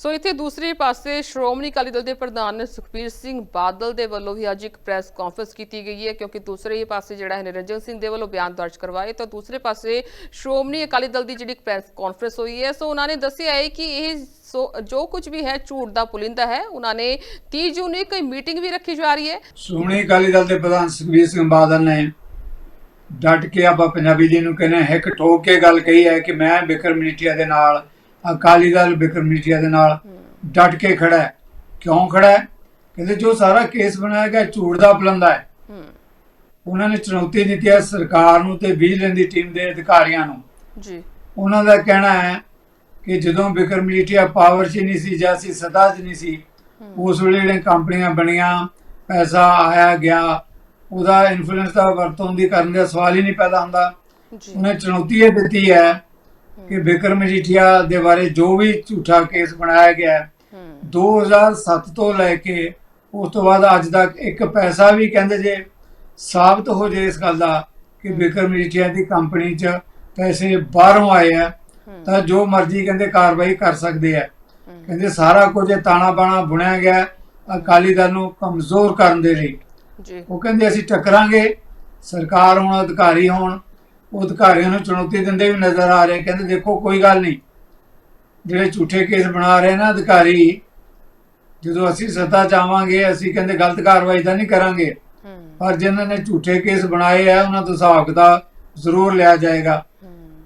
ਸੋ ਇੱਥੇ ਦੂਸਰੇ ਪਾਸੇ ਸ਼੍ਰੋਮਣੀ ਅਕਾਲੀ ਦਲ ਦੇ ਪ੍ਰਧਾਨ ਸੁਖਬੀਰ ਸਿੰਘ ਬਾਦਲ ਦੇ ਵੱਲੋਂ ਵੀ ਅੱਜ ਇੱਕ ਪ੍ਰੈਸ ਕਾਨਫਰੰਸ ਕੀਤੀ ਗਈ ਹੈ, ਕਿਉਂਕਿ ਦੂਸਰੇ ਪਾਸੇ ਜਿਹੜਾ ਹੈ ਨਿਰੰਜਨ ਸਿੰਘ ਦੇ ਵੱਲੋਂ ਬਿਆਨ ਦਰਜ ਕਰਵਾਏ, ਤਾਂ ਦੂਸਰੇ ਪਾਸੇ ਸ਼੍ਰੋਮਣੀ ਅਕਾਲੀ ਦਲ ਦੀ ਜਿਹੜੀ ਪ੍ਰੈਸ ਕਾਨਫਰੰਸ ਹੋਈ ਹੈ, ਸੋ ਉਹਨਾਂ ਨੇ ਦੱਸਿਆ ਹੈ ਕਿ ਇਹ ਸੋ ਜੋ ਕੁਝ ਵੀ ਹੈ ਝੂਠ ਦਾ ਪੁਲਿੰਦਾ ਹੈ, ਉਹਨਾਂ ਨੇ 30 ਜੂਨ ਨੂੰ ਇੱਕ ਮੀਟਿੰਗ ਵੀ ਰੱਖੀ ਜਾ ਰਹੀ ਹੈ। ਸ਼੍ਰੋਮਣੀ ਅਕਾਲੀ ਦਲ ਦੇ ਪ੍ਰਧਾਨ ਸੁਖਬੀਰ ਸਿੰਘ ਬਾਦਲ ਨੇ ਡਟ ਕੇ ਆਪਾਂ ਪੰਜਾਬੀ ਜੀ ਨੂੰ ਕਹਿੰਦੇ ਹਿੱਕ ਠੋਕ ਕੇ ਗੱਲ ਕਹੀ ਹੈ ਕਿ ਮੈਂ ਬਿਕਰਮ ਮਜੀਠੀਆ ਦੇ ਨਾਲ ਅਕਾਲੀ ਦਲ ਬਿਕਰਮ ਮਜੀਠੀਆ ਦੇ ਨਾਲ ਡਟ ਕੇ ਖੜਾ ਹੈ। ਕਿਉਂ ਖੜਾ ਹੈ? ਕਹਿੰਦੇ ਜੋ ਸਾਰਾ ਕੇਸ ਬਣਾਇਆ ਗਿਆ ਝੂਠ ਦਾ ਪਲੰਦਾ ਹੈ। ਉਹਨਾਂ ਨੇ ਚੁਣੌਤੀ ਦਿੱਤੀ ਹੈ ਸਰਕਾਰ ਨੂੰ ਤੇ ਵਿਜੀਲੈਂਸ ਦੀ ਟੀਮ ਦੇ ਅਧਿਕਾਰੀਆਂ ਨੂੰ। ਜੀ। ਉਹਨਾਂ ਦਾ ਕਹਿਣਾ ਹੈ ਕਿ ਜਦੋਂ ਬਿਕਰਮ ਮਜੀਠੀਆ ਪਾਵਰ 'ਚ ਨਹੀਂ ਸੀ ਜਾਂ ਸੀ ਸੱਤਾ 'ਚ ਨਹੀਂ ਸੀ ਉਸ ਵੇਲੇ ਜਿਹੜੀਆਂ ਕੰਪਨੀਆਂ ਬਣੀਆਂ ਪੈਸਾ ਆਇਆ ਗਿਆ ਉਹਦਾ ਇਨਫਲੂਐਂਸ ਦਾ ਵਰਤੋਂ ਦੀ ਕਰਨ ਦਾ ਸਵਾਲ ਹੀ ਨਹੀਂ ਪੈਦਾ ਹੁੰਦਾ। ਜੀ। ਉਹਨੇ ਚੁਣੌਤੀ ਇਹ ਦਿੱਤੀ ਹੈ ਕਿ ਬਿਕਰਮ ਮਜੀਠੀਆ ਦੇ ਬਾਰੇ ਜੋ ਵੀ ਝੂਠਾ ਕੇਸ ਬਣਾਇਆ ਗਿਆ ਹੈ, ਹੂੰ। 2007 ਤੋਂ ਲੈ ਕੇ ਉਸ ਤੋਂ ਬਾਅਦ ਅੱਜ ਤੱਕ ਇੱਕ ਪੈਸਾ ਵੀ ਕਹਿੰਦੇ ਜੇ ਸਾਬਤ ਹੋ ਜੇ ਇਸ ਗੱਲ ਦਾ ਕਿ ਬਿਕਰਮ ਮਜੀਠੀਆ ਦੀ ਕੰਪਨੀ 'ਚ ਪੈਸੇ ਬਾਹਰੋਂ ਆਏ ਆ ਤਾਂ ਜੋ ਮਰਜ਼ੀ ਕਹਿੰਦੇ ਕਾਰਵਾਈ ਕਰ ਸਕਦੇ ਆ। ਕਹਿੰਦੇ ਸਾਰਾ ਕੁਝ ਤਾਣਾ ਬਾਣਾ ਬੁਣਿਆ ਗਿਆ ਅਕਾਲੀ ਦਲ ਨੂੰ ਕਮਜ਼ੋਰ ਕਰਨ ਦੇ ਲਈ। ਜੀ। ਉਹ ਕਹਿੰਦੇ ਅਸੀਂ ਟੱਕਰਾਂਗੇ ਸਰਕਾਰ ਹੁਣ ਅਧਿਕਾਰੀ ਹੋਣ ਉਹ ਅਧਿਕਾਰੀਆਂ ਨੂੰ ਚੁਣੌਤੀ ਦਿੰਦੇ ਵੀ ਨਜ਼ਰ ਆ ਰਹੇ ਕਹਿੰਦੇ ਦੇਖੋ ਕੋਈ ਗੱਲ ਨਹੀਂ। ਜਿਹੜੇ ਝੂਠੇ ਕੇਸ ਬਣਾ ਰਹੇ ਨਾ ਅਧਿਕਾਰੀ ਜਦੋਂ ਅਸੀਂ ਸੱਤਾ ਚਾਵਾਂਗੇ ਅਸੀਂ ਕਹਿੰਦੇ ਗਲਤ ਕਾਰਵਾਈ ਤਾਂ ਨਹੀਂ ਕਰਾਂਗੇ। ਪਰ ਜਿਨ੍ਹਾਂ ਨੇ ਝੂਠੇ ਕੇਸ ਬਣਾਏ ਆ ਉਹਨਾਂ ਤੋਂ ਹਿਸਾਬ ਕਿਤਾਬ ਜ਼ਰੂਰ ਲਿਆ ਜਾਏਗਾ।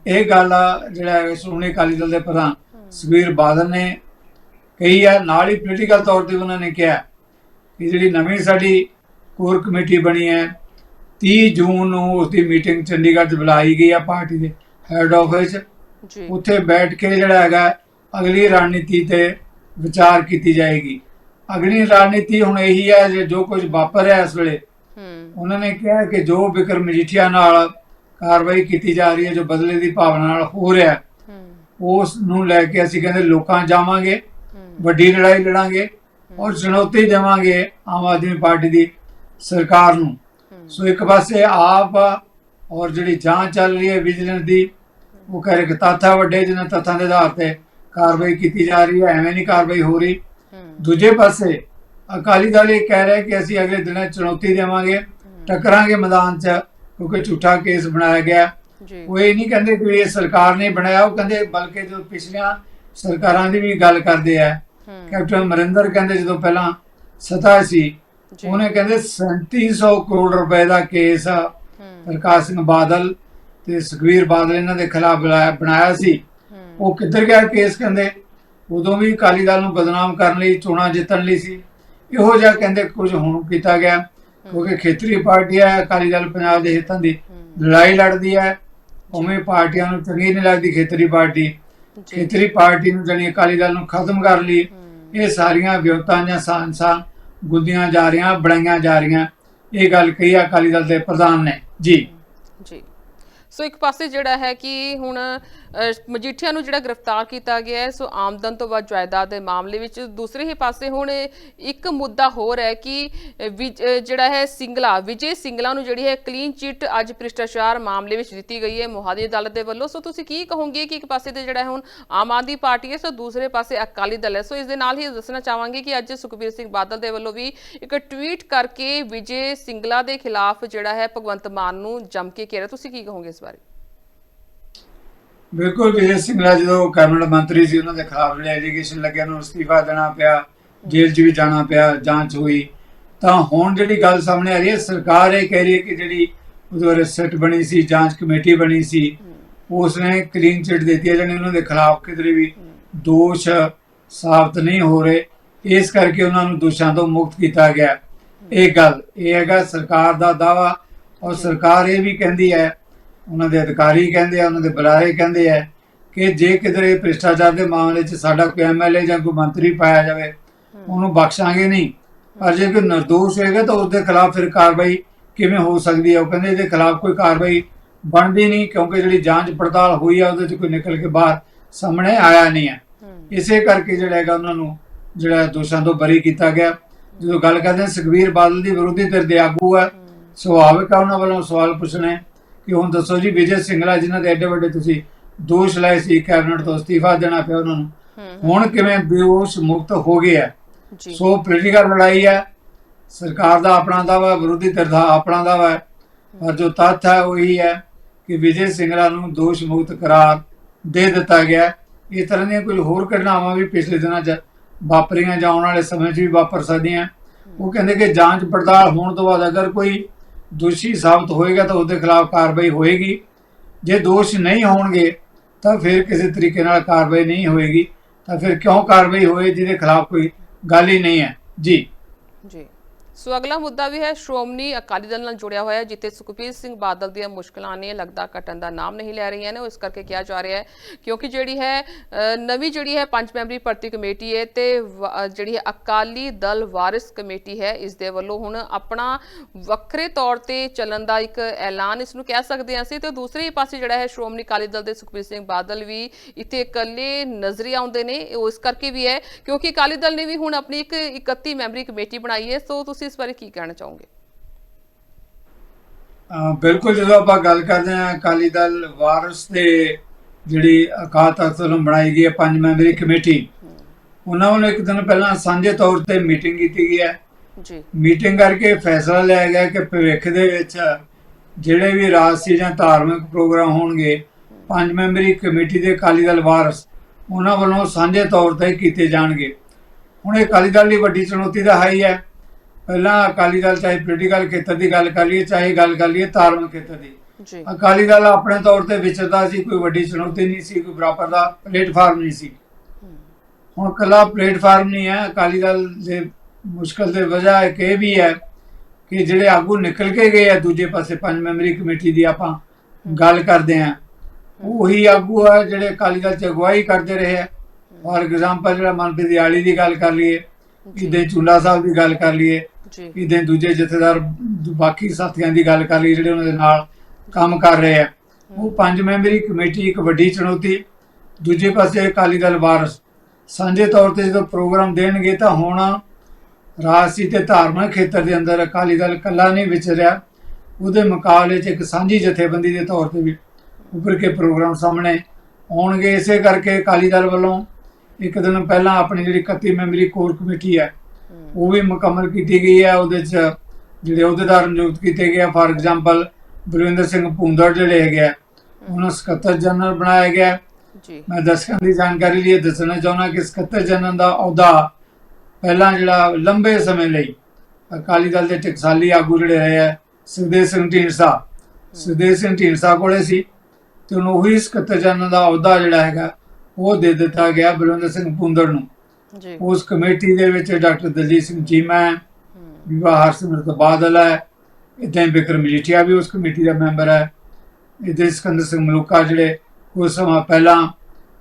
ਇਹ ਗੱਲ ਆ ਜਿਹੜਾ ਸ਼੍ਰੋਮਣੀ ਅਕਾਲੀ ਦਲ ਦੇ ਪ੍ਰਧਾਨ ਸੁਖਬੀਰ ਬਾਦਲ ਨੇ ਕਹੀ ਹੈ ਨਾਲ ਹੀ ਪੋਲੀਟੀਕਲ ਤੌਰ ਤੇ ਉਹਨਾਂ ਨੇ ਕਿਹਾ ਕਿ ਜਿਹੜੀ ਨਵੀਂ ਸਾਡੀ ਕੋਰ ਕਮੇਟੀ ਬਣੀ ਹੈ 30 ਜੂਨ ਨੂੰ ਉਸ ਦੀ ਮੀਟਿੰਗ ਚੰਡੀਗੜ੍ਹ 'ਚ ਬੁਲਾਈ ਗਈ ਆ ਪਾਰਟੀ ਦੇ ਹੈੱਡ ਆਫਿਸ ਜੀ। ਉੱਥੇ ਬੈਠ ਕੇ ਜਿਹੜਾ ਹੈਗਾ ਅਗਲੀ ਰਣਨੀਤੀ ਤੇ ਵਿਚਾਰ ਕੀਤੀ ਜਾਏਗੀ। ਅਗਲੀ ਰਣਨੀਤੀ ਹੁਣ ਇਹੀ ਹੈ ਜੇ ਜੋ ਕੁਝ ਵਾਪਰ ਰਿਹਾ ਇਸ ਵੇਲੇ। ਉਹਨਾਂ ਨੇ ਕਿਹਾ ਕਿ ਜੋ ਬਿਕਰਮ ਮਜੀਠੀਆ ਨਾਲ ਕਾਰਵਾਈ ਕੀਤੀ ਜਾ ਰਹੀ ਹੈ ਜੋ ਬਦਲੇ ਦੀ ਭਾਵਨਾ ਨਾਲ ਹੋ ਰਿਹਾ ਉਸ ਨੂੰ ਲੈ ਕੇ ਅਸੀਂ ਕਹਿੰਦੇ ਲੋਕਾਂ ਜਾਵਾਂਗੇ ਵੱਡੀ ਲੜਾਈ ਲੜਾਂਗੇ ਔਰ ਚੁਣੌਤੀ ਦੇਵਾਂਗੇ ਆਮ ਆਦਮੀ ਪਾਰਟੀ ਦੀ ਸਰਕਾਰ ਨੂੰ। ਸੋ ਇੱਕ ਪਾਸੇ ਆਪ ਔਰ ਜਿਹੜੀ ਜਾਂਚ ਚੱਲ ਰਹੀ ਹੈ ਵਿਜੀਲੈਂਸ ਦੀ ਉਹ ਕਹਿ ਰਹੇ ਕਿ ਤੱਥਾਂ ਵੱਡੇ ਜਿਹਨਾਂ ਤੱਥਾਂ ਦੇ ਆਧਾਰ ਤੇ ਕਾਰਵਾਈ ਕੀਤੀ ਜਾ ਰਹੀ ਹੈ ਐਵੇਂ ਨਹੀਂ ਕਾਰਵਾਈ ਹੋ ਰਹੀ। ਦੂਜੇ ਪਾਸੇ ਅਕਾਲੀ ਦਲ ਇਹ ਕਹਿ ਰਿਹਾ ਕਿ ਅਸੀਂ ਅਗਲੇ ਦਿਨਾਂ ਚੁਣੌਤੀ ਦੇਵਾਂਗੇ ਟੱਕਰਾਂਗੇ ਮੈਦਾਨ 'ਚ ਕਿਉਂਕਿ ਝੂਠਾ ਕੇਸ ਬਣਾਇਆ ਗਿਆ। ਉਹ ਇਹ ਨਹੀਂ ਕਹਿੰਦੇ ਕਿ ਇਹ ਸਰਕਾਰ ਨੇ ਬਣਾਇਆ ਉਹ ਕਹਿੰਦੇ ਬਲਕਿ ਜੋ ਪਿਛਲੀਆਂ ਸਰਕਾਰਾਂ ਦੀ ਵੀ ਗੱਲ ਕਰਦੇ ਆ ਕੈਪਟਨ ਅਮਰਿੰਦਰ ਕਹਿੰਦੇ ਜਦੋਂ ਪਹਿਲਾਂ ਸਤਾ ਸੀ ਉਹਨੇ ਕਹਿੰਦੇ 3700 ਕਰੋੜ ਰੁਪਏ ਦਾ ਕੇਸ ਹੂੰ। ਪ੍ਰਕਾਸ਼ ਸਿੰਘ ਬਾਦਲ ਤੇ ਸੁਖਵੀਰ ਬਾਦਲ ਇਹਨਾਂ ਦੇ ਖਿਲਾਫ ਬਣਾਇਆ ਸੀ। ਉਹ ਕਿੱਧਰ ਗਿਆ ਕੇਸ ਕਹਿੰਦੇ? ਉਦੋਂ ਵੀ ਅਕਾਲੀ ਦਲ ਨੂੰ ਬਦਨਾਮ ਕਰਨ ਲਈ ਚੋਣਾਂ ਜਿੱਤਣ ਲਈ ਸੀ। ਇਹੋ ਜਿਹਾ ਕਹਿੰਦੇ ਕੁਝ ਹੁਣ ਕੀਤਾ ਗਿਆ ਕਿਉਂਕਿ ਖੇਤਰੀ ਪਾਰਟੀ ਹੈ ਅਕਾਲੀ ਦਲ ਪੰਜਾਬ ਦੇ ਹਿੱਤਾਂ ਦੀ ਲੜਾਈ ਲੜਦੀ ਹੈ। ਉਵੇਂ ਪਾਰਟੀਆਂ ਨੂੰ ਚੰਗੀ ਨਹੀਂ ਲੱਗਦੀ ਖੇਤਰੀ ਪਾਰਟੀ। ਖੇਤਰੀ ਪਾਰਟੀ ਨੂੰ ਜਾਣੀ ਅਕਾਲੀ ਦਲ ਨੂੰ ਖਤਮ ਕਰ ਲਈ ਇਹ ਸਾਰੀਆਂ ਵਿਉਂਤਾਂ ਜਾਂ ਸਾਂਸਾਂ ਗੁੱਦੀਆਂ ਜਾ ਰਹੀਆਂ, ਬਣਾਈਆਂ ਜਾ ਰਹੀਆਂ। ਇਹ ਗੱਲ ਕਹੀ ਆ ਅਕਾਲੀ ਦਲ ਦੇ ਪ੍ਰਧਾਨ ਨੇ। ਜੀ। ਜੀ। ਸੋ ਇੱਕ ਪਾਸੇ ਜਿਹੜਾ ਹੈ ਕਿ ਹੁਣ ਮਜੀਠੀਆ ਨੂੰ ਜਿਹੜਾ ਗ੍ਰਿਫਤਾਰ ਕੀਤਾ ਗਿਆ ਹੈ ਸੋ ਆਮਦਨ ਤੋਂ ਵੱਧ ਜਾਇਦਾਦ ਦੇ ਮਾਮਲੇ ਵਿੱਚ ਦੂਸਰੇ ਹੀ ਪਾਸੇ ਹੁਣ ਇੱਕ ਮੁੱਦਾ ਹੋਰ ਹੈ ਕਿ ਅਹ, ਜਿਹੜਾ ਹੈ ਸਿੰਗਲਾ ਵਿਜੇ ਸਿੰਗਲਾ ਨੂੰ ਜਿਹੜੀ ਹੈ ਕਲੀਨ ਚਿੱਟ ਅੱਜ ਭ੍ਰਿਸ਼ਟਾਚਾਰ ਮਾਮਲੇ ਵਿੱਚ ਦਿੱਤੀ ਗਈ ਹੈ ਮੋਹਾਲੀ ਅਦਾਲਤ ਦੇ ਵੱਲੋਂ। ਸੋ ਤੁਸੀਂ ਕੀ ਕਹੋਗੇ ਕਿ ਇੱਕ ਪਾਸੇ ਤੇ ਜਿਹੜਾ ਹੈ ਹੁਣ ਆਮ ਆਦਮੀ ਪਾਰਟੀ ਹੈ ਸੋ ਦੂਸਰੇ ਪਾਸੇ ਅਕਾਲੀ ਦਲ ਹੈ। ਸੋ ਇਸ ਦੇ ਨਾਲ ਹੀ ਦੱਸਣਾ ਚਾਹਾਂਗੇ ਕਿ ਅੱਜ ਸੁਖਬੀਰ ਸਿੰਘ ਬਾਦਲ ਦੇ ਵੱਲੋਂ ਵੀ ਇੱਕ ਟਵੀਟ ਕਰਕੇ ਵਿਜੇ ਸਿੰਗਲਾ ਦੇ ਖਿਲਾਫ ਜਿਹੜਾ ਹੈ ਭਗਵੰਤ ਮਾਨ ਨੂੰ ਜੰਮ ਕੇ ਘੇਰਿਆ। ਤੁਸੀਂ ਕੀ ਕਹੋਗੇ ਇਸ ਬਾਰੇ? ਬਿਲਕੁਲ, ਵਿਜੇ ਸਿੰਘਲਾ ਜਦੋਂ ਕੈਬਨਿਟ ਮੰਤਰੀ ਸੀ, ਉਹਨਾਂ ਦੇ ਖਿਲਾਫ ਜਿਹੜੇ ਐਲੀਗੇਸ਼ਨ ਲੱਗਿਆ ਨੂੰ ਅਸਤੀਫਾ ਦੇਣਾ ਪਿਆ, ਜੇਲ੍ਹ 'ਚ ਵੀ ਜਾਣਾ ਪਿਆ, ਜਾਂਚ ਹੋਈ। ਤਾਂ ਹੁਣ ਜਿਹੜੀ ਗੱਲ ਸਾਹਮਣੇ ਆ ਰਹੀ ਹੈ, ਸਰਕਾਰ ਇਹ ਕਹਿ ਰਹੀ ਹੈ ਕਿ ਜਿਹੜੀ ਉਹਦੇ ਬਾਰੇ ਬਣੀ ਸੀ, ਜਾਂਚ ਕਮੇਟੀ ਬਣੀ ਸੀ ਉਸ ਨੇ ਕਲੀਨ ਚਿਟ ਦਿੱਤੀ ਹੈ, ਜਾਣੀ ਉਹਨਾਂ ਦੇ ਖਿਲਾਫ ਕਿਧਰੇ ਵੀ ਦੋਸ਼ ਸਾਬਤ ਨਹੀਂ ਹੋ ਰਹੇ। ਇਸ ਕਰਕੇ ਉਹਨਾਂ ਨੂੰ ਦੋਸ਼ਾਂ ਤੋਂ ਮੁਕਤ ਕੀਤਾ ਗਿਆ। ਇਹ ਗੱਲ ਇਹ ਹੈਗਾ, ਸਰਕਾਰ ਦਾ ਦਾਵਾ ਔਰ ਸਰਕਾਰ ਇਹ ਵੀ ਕਹਿੰਦੀ ਹੈ ਉਹਨਾਂ ਦੇ ਅਧਿਕਾਰੀ ਕਹਿੰਦੇ ਆ ਉਹਨਾਂ ਦੇ ਬੁਲਾਰੇ ਕਹਿੰਦੇ ਆ ਕਿ ਜੇ ਕਿਧਰੇ ਭ੍ਰਿਸ਼ਟਾਚਾਰ ਦੇ ਮਾਮਲੇ 'ਚ ਸਾਡਾ ਕੋਈ ਐਮਐਲਏ ਜਾਂ ਕੋਈ ਮੰਤਰੀ ਪਾਇਆ ਜਾਵੇ ਉਹਨੂੰ ਬਖਸ਼ਾਂਗੇ ਨਹੀਂ। ਪਰ ਜੇ ਕੋਈ ਨਿਰਦੋਸ਼ ਹੋਏਗਾ ਤਾਂ ਉਸ ਦੇ ਖਿਲਾਫ ਫਿਰ ਕਾਰਵਾਈ ਕਿਵੇਂ ਹੋ ਸਕਦੀ ਹੈ ਉਹ ਕਹਿੰਦੇ ਇਹਦੇ ਖਿਲਾਫ ਕੋਈ ਕਾਰਵਾਈ ਬਣਦੀ ਨਹੀਂ ਕਿਉਂਕਿ ਜਿਹੜੀ ਜਾਂਚ ਪੜਤਾਲ ਹੋਈ ਆ ਉਹਦੇ 'ਚ ਕੋਈ ਨਿਕਲ ਕੇ ਬਾਹਰ ਸਾਹਮਣੇ ਆਇਆ ਨਹੀਂ ਹੈ। ਇਸੇ ਕਰਕੇ ਜਿਹੜਾ ਹੈਗਾ ਉਹਨਾਂ ਨੂੰ ਜਿਹੜਾ ਦੋਸ਼ਾਂ ਤੋਂ ਬਰੀ ਕੀਤਾ ਗਿਆ। ਜਦੋਂ ਗੱਲ ਕਰਦੇ ਹਾਂ ਸੁਖਬੀਰ ਬਾਦਲ ਦੀ ਵਿਰੋਧੀ ਧਿਰ ਦੇ ਆਗੂ ਹੈ। ਸੁਭਾਵਿਕ ਆ ਉਹਨਾਂ ਵੱਲੋਂ ਸਵਾਲ ਪੁੱਛਣੇ। ਕਿ ਹੁਣ ਦੱਸੋ ਜੀ ਵਿਜੇ ਸਿੰਗਲਾ ਜਿਨ੍ਹਾਂ ਦੇ ਐਡੇ ਵੱਡੇ ਤੁਸੀਂ ਦੋਸ਼ ਲਾਏ ਸੀ ਕੈਬਨਿਟ ਤੋਂ ਅਸਤੀਫਾ ਦੇਣਾ ਪਿਆ ਉਹਨਾਂ ਨੂੰ। ਹੁਣ ਕਿਵੇਂ ਦੋਸ਼ ਮੁਕਤ ਹੋ ਗਏ ਆ। ਸੋ ਪੋਲੀਟੀਕਲ ਲੜਾਈ ਹੈ ਸਰਕਾਰ ਦਾ ਆਪਣਾ ਦਾਵਾ ਵਿਰੋਧੀ ਧਿਰ ਦਾ ਆਪਣਾ ਦਾਵਾ ਹੈ। ਪਰ ਜੋ ਤੱਥ ਹੈ ਉਹ ਹੀ ਹੈ ਕਿ ਵਿਜੇ ਸਿੰਗਲਾ ਨੂੰ ਦੋਸ਼ ਮੁਕਤ ਕਰਾਰ ਦੇ ਦਿੱਤਾ ਗਿਆ। ਇਹ ਤਰ੍ਹਾਂ ਦੀਆਂ ਕੋਈ ਹੋਰ ਘਟਨਾਵਾਂ ਵੀ ਪਿਛਲੇ ਦਿਨਾਂ 'ਚ ਵਾਪਰੀਆਂ ਜਾਂ ਆਉਣ ਵਾਲੇ ਸਮੇਂ 'ਚ ਵੀ ਵਾਪਰ ਸਕਦੀਆਂ। ਉਹ ਕਹਿੰਦੇ ਕਿ ਜਾਂਚ ਪੜਤਾਲ ਹੋਣ ਤੋਂ ਬਾਅਦ ਅਗਰ ਕੋਈ ਦੋਸ਼ੀ ਸਾਬਤ ਹੋਏਗਾ ਤਾਂ ਉਹਦੇ ਖਿਲਾਫ ਕਾਰਵਾਈ ਹੋਏਗੀ। ਜੇ ਦੋਸ਼ ਨਹੀਂ ਹੋਣਗੇ, ਤਾਂ ਫਿਰ ਕਿਸੇ ਤਰੀਕੇ ਨਾਲ ਕਾਰਵਾਈ ਨਹੀਂ ਹੋਏਗੀ। ਤਾਂ ਫਿਰ ਕਿਉਂ ਕਾਰਵਾਈ ਹੋਏ, ਜਿਹਦੇ ਖਿਲਾਫ ਕੋਈ ਗੱਲ ਹੀ ਨਹੀਂ ਹੈ। ਜੀ। ਜੀ। ਸੋ ਅਗਲਾ ਮੁੱਦਾ ਵੀ ਹੈ ਸ਼੍ਰੋਮਣੀ ਅਕਾਲੀ ਦਲ ਨਾਲ ਜੁੜਿਆ ਹੋਇਆ ਹੈ, ਜਿੱਥੇ ਸੁਖਬੀਰ ਸਿੰਘ ਬਾਦਲ ਦੀਆਂ ਮੁਸ਼ਕਲਾਂ ਨੇ ਲੱਗਦਾ ਘਟਣ ਦਾ ਨਾਮ ਨਹੀਂ ਲੈ ਰਹੀਆਂ ਨੇ। ਉਹ ਇਸ ਕਰਕੇ ਕਿਹਾ ਜਾ ਰਿਹਾ ਹੈ ਕਿਉਂਕਿ ਜਿਹੜੀ ਹੈ ਨਵੀਂ ਜਿਹੜੀ ਹੈ ਪੰਜ ਮੈਂਬਰੀ ਭਰਤੀ ਕਮੇਟੀ ਹੈ ਤੇ ਵ- ਜਿਹੜੀ ਹੈ ਅਕਾਲੀ ਦਲ ਵਾਰਿਸ ਕਮੇਟੀ ਹੈ ਇਸ ਦੇ ਵੱਲੋਂ ਹੁਣ ਆਪਣਾ ਵੱਖਰੇ ਤੌਰ ਤੇ ਚੱਲਣ ਦਾ ਇੱਕ ਐਲਾਨ ਇਸ ਨੂੰ ਕਹਿ ਸਕਦੇ ਹਾਂ ਅਸੀਂ। ਤੇ ਦੂਸਰੇ ਪਾਸੇ ਜਿਹੜਾ ਹੈ ਸ਼੍ਰੋਮਣੀ ਅਕਾਲੀ ਦਲ ਦੇ ਸੁਖਬੀਰ ਸਿੰਘ ਬਾਦਲ ਵੀ ਇੱਥੇ ਇਕੱਲੇ ਨਜ਼ਰੀ ਆਉਂਦੇ ਨੇ। ਉਹ ਇਸ ਕਰਕੇ ਵੀ ਹੈ ਕਿਉਂਕਿ ਅਕਾਲੀ ਦਲ ਨੇ ਵੀ ਹੁਣ ਆਪਣੀ ਇੱਕ 31 ਮੈਂਬਰੀ ਕਮੇਟੀ ਬਣਾਈ ਹੈ। ਸੋ ਤੁਸੀਂ ਇਸ ਬਾਰੇ ਕੀ ਕਹਿਣਾ ਚਾਹੋਗੇ? ਬਿਲਕੁਲ ਜਦੋਂ ਆਪਾਂ ਗੱਲ ਕਰਦੇ ਹਾਂ ਅਕਾਲੀ ਦਲ ਵਾਰਸ ਦੇ ਜਿਹੜੀ ਅਕਾਲ ਤਖਤ ਵੱਲੋਂ ਬਣਾਈ ਗਈ ਹੈ ਪੰਜ ਮੈਂਬਰੀ ਕਮੇਟੀ ਉਹਨਾਂ ਵੱਲੋਂ ਇੱਕ ਦਿਨ ਪਹਿਲਾਂ ਸਾਂਝੇ ਤੌਰ ਤੇ ਮੀਟਿੰਗ ਕੀਤੀ ਗਈ ਹੈ। ਜੀ। ਮੀਟਿੰਗ ਕਰਕੇ ਫੈਸਲਾ ਲਿਆ ਗਿਆ ਕਿ ਭਵਿੱਖ ਦੇ ਵਿੱਚ ਜਿਹੜੇ ਵੀ ਰਾਜਸੀ ਜਾਂ ਧਾਰਮਿਕ ਪ੍ਰੋਗਰਾਮ ਹੋਣਗੇ ਪੰਜ ਮੈਂਬਰੀ ਕਮੇਟੀ ਦੇ ਅਕਾਲੀ ਦਲ ਵਾਰਸ ਉਹਨਾਂ ਵੱਲੋਂ ਸਾਂਝੇ ਤੌਰ ਤੇ ਕੀਤੇ ਜਾਣਗੇ। ਹੁਣ ਇਹ ਅਕਾਲੀ ਦਲ ਦੀ ਵੱਡੀ ਚੁਣੌਤੀ ਦਾ ਹੈ ਹੀ ਹੈ। ਪਹਿਲਾਂ ਅਕਾਲੀ ਦਲ ਚਾਹੇ ਪੋਲੀਟੀਕਲ ਖੇਤਰ ਦੀ ਗੱਲ ਕਰ ਲਈਏ ਚਾਹੇ ਗੱਲ ਕਰ ਲਈਏ ਧਾਰਮਿਕ ਖੇਤਰ ਦੀ। ਜੀ। ਅਕਾਲੀ ਦਲ ਆਪਣੇ ਤੌਰ ਤੇ ਵਿਚਰਦਾ ਸੀ ਕੋਈ ਵੱਡੀ ਚੁਣੌਤੀ ਨਹੀਂ ਸੀ ਕੋਈ ਬਰਾਬਰ ਦਾ ਪਲੇਟਫਾਰਮ ਨਹੀਂ ਸੀ। ਹੁਣ ਕੱਲਾ ਪਲੇਟਫਾਰਮ ਨਹੀਂ ਹੈ ਅਕਾਲੀ ਦਲ ਦੇ ਮੁਸ਼ਕਲ ਦੇ ਵਜ੍ਹਾ ਇੱਕ ਇਹ ਵੀ ਹੈ ਕਿ ਜਿਹੜੇ ਆਗੂ ਨਿਕਲ ਕੇ ਗਏ ਆ ਦੂਜੇ ਪਾਸੇ ਪੰਜ ਮੈਂਬਰੀ ਕਮੇਟੀ ਦੀ ਆਪਾਂ ਗੱਲ ਕਰਦੇ ਆ ਉਹੀ ਆਗੂ ਆ ਜਿਹੜੇ ਅਕਾਲੀ ਦਲ ਚ ਅਗਵਾਈ ਕਰਦੇ ਰਹੇ ਆ। ਫਾਰ ਐਗਜ਼ਾਮਪਲ ਜਿਹੜਾ ਮਨਪ੍ਰੀਤ ਦਿਆਲੀ ਦੀ ਗੱਲ ਕਰ ਲਈਏ ਇਦੇ ਚੁੰਡਾ ਸਾਹਿਬ ਦੀ ਗੱਲ ਕਰ ਲਈਏ ਜੀ। ਇਦੇ ਦੂਜੇ ਜਥੇਦਾਰ ਬਾਕੀ ਸਾਥੀਆਂ ਦੀ ਗੱਲ ਕਰ ਲਈ, ਜਿਹੜੇ ਉਹਨਾਂ ਦੇ ਨਾਲ ਕੰਮ ਕਰ ਰਹੇ ਆ। ਉਹ ਪੰਜ ਮੈਂਬਰੀ ਕਮੇਟੀ, ਇੱਕ ਵੱਡੀ ਚੁਣੌਤੀ, ਦੂਜੇ ਪਾਸੇ ਅਕਾਲੀ ਦਲ ਵਾਰਸ। ਸਾਂਝੇ ਤੌਰ ਤੇ ਜਦੋਂ ਪ੍ਰੋਗਰਾਮ ਦੇਣਗੇ ਤਾਂ ਹੁਣ ਰਾਜਸੀ ਤੇ ਧਾਰਮਿਕ ਖੇਤਰ ਦੇ ਅੰਦਰ ਅਕਾਲੀ ਦਲ ਕੱਲਾ ਨਹੀਂ ਵਿਚਰਿਆ ਉਹਦੇ ਮੁਕਾਬਲੇ 'ਚ ਇੱਕ ਸਾਂਝੀ ਜਥੇਬੰਦੀ ਦੇ ਤੌਰ ਤੇ ਵੀ ਉੱਭਰ ਕੇ ਪ੍ਰੋਗਰਾਮ ਸਾਹਮਣੇ ਆਉਣਗੇ। ਇਸੇ ਕਰਕੇ ਅਕਾਲੀ ਦਲ ਵੱਲੋਂ ਇੱਕ ਦਿਨ ਪਹਿਲਾਂ ਆਪਣੀ ਜਿਹੜੀ 31 ਮੈਂਬਰੀ ਕੋਰ ਕਮੇਟੀ ਹੈ ਉਹ ਵੀ ਮੁਕੰਮਲ ਕੀਤੀ ਗਈ ਹੈ ਉਹਦੇ 'ਚ ਜਿਹੜੇ ਅਹੁਦੇਦਾਰ ਨਿਯੁਕਤ ਕੀਤੇ ਗਏ ਫਾਰ ਐਗਜ਼ਾਮਪਲ ਬਲਵਿੰਦਰ ਸਿੰਘ ਭੁੰਦੜ ਜਿਹੜੇ ਹੈਗੇ ਆ, ਉਹਨਾਂ ਸਕੱਤਰ ਜਨਰਲ ਬਣਾਇਆ ਗਿਆ। ਜੀ ਮੈਂ ਦਰਸ਼ਕਾਂ ਦੀ ਜਾਣਕਾਰੀ ਲਈ ਦੱਸਣਾ ਚਾਹੁੰਦਾ ਕਿ ਸਕੱਤਰ ਜਨਰਲ ਦਾ ਅਹੁਦਾ ਪਹਿਲਾਂ ਜਿਹੜਾ ਲੰਬੇ ਸਮੇਂ ਲਈ ਅਕਾਲੀ ਦਲ ਦੇ ਟਕਸਾਲੀ ਆਗੂ ਜਿਹੜੇ ਰਹੇ ਆ ਸੁਖਦੇਵ ਸਿੰਘ ਢੀਂਡਸਾ ਸੁਖਦੇਵ ਸਿੰਘ ਢੀਂਡਸਾ ਕੋਲੇ ਸੀ ਤੇ ਉਹਨੂੰ ਉਹੀ ਸਕੱਤਰ ਜਨਰਲ ਦਾ ਅਹੁਦਾ ਜਿਹੜਾ ਹੈਗਾ ਉਹ ਦੇ ਦਿੱਤਾ ਗਿਆ ਬਲਵਿੰਦਰ ਸਿੰਘ ਭੁੰਦੜ ਨੂੰ ਜੀ। ਉਸ ਕਮੇਟੀ ਦੇ ਵਿੱਚ ਡਾਕਟਰ ਦਲਜੀਤ ਸਿੰਘ ਚੀਮਾ ਹੈ ਵਿਵਾਹ ਹਰਸਿਮਰਤ ਬਾਦਲ ਹੈ ਇਦਾਂ ਬਿਕਰਮ ਮਜੀਠੀਆ ਵੀ ਉਸ ਕਮੇਟੀ ਦਾ ਮੈਂਬਰ ਹੈ। ਇਦਾਂ ਸਿਕੰਦਰ ਸਿੰਘ ਮਲੂਕਾ ਜਿਹੜੇ ਕੁਝ ਸਮਾਂ ਪਹਿਲਾਂ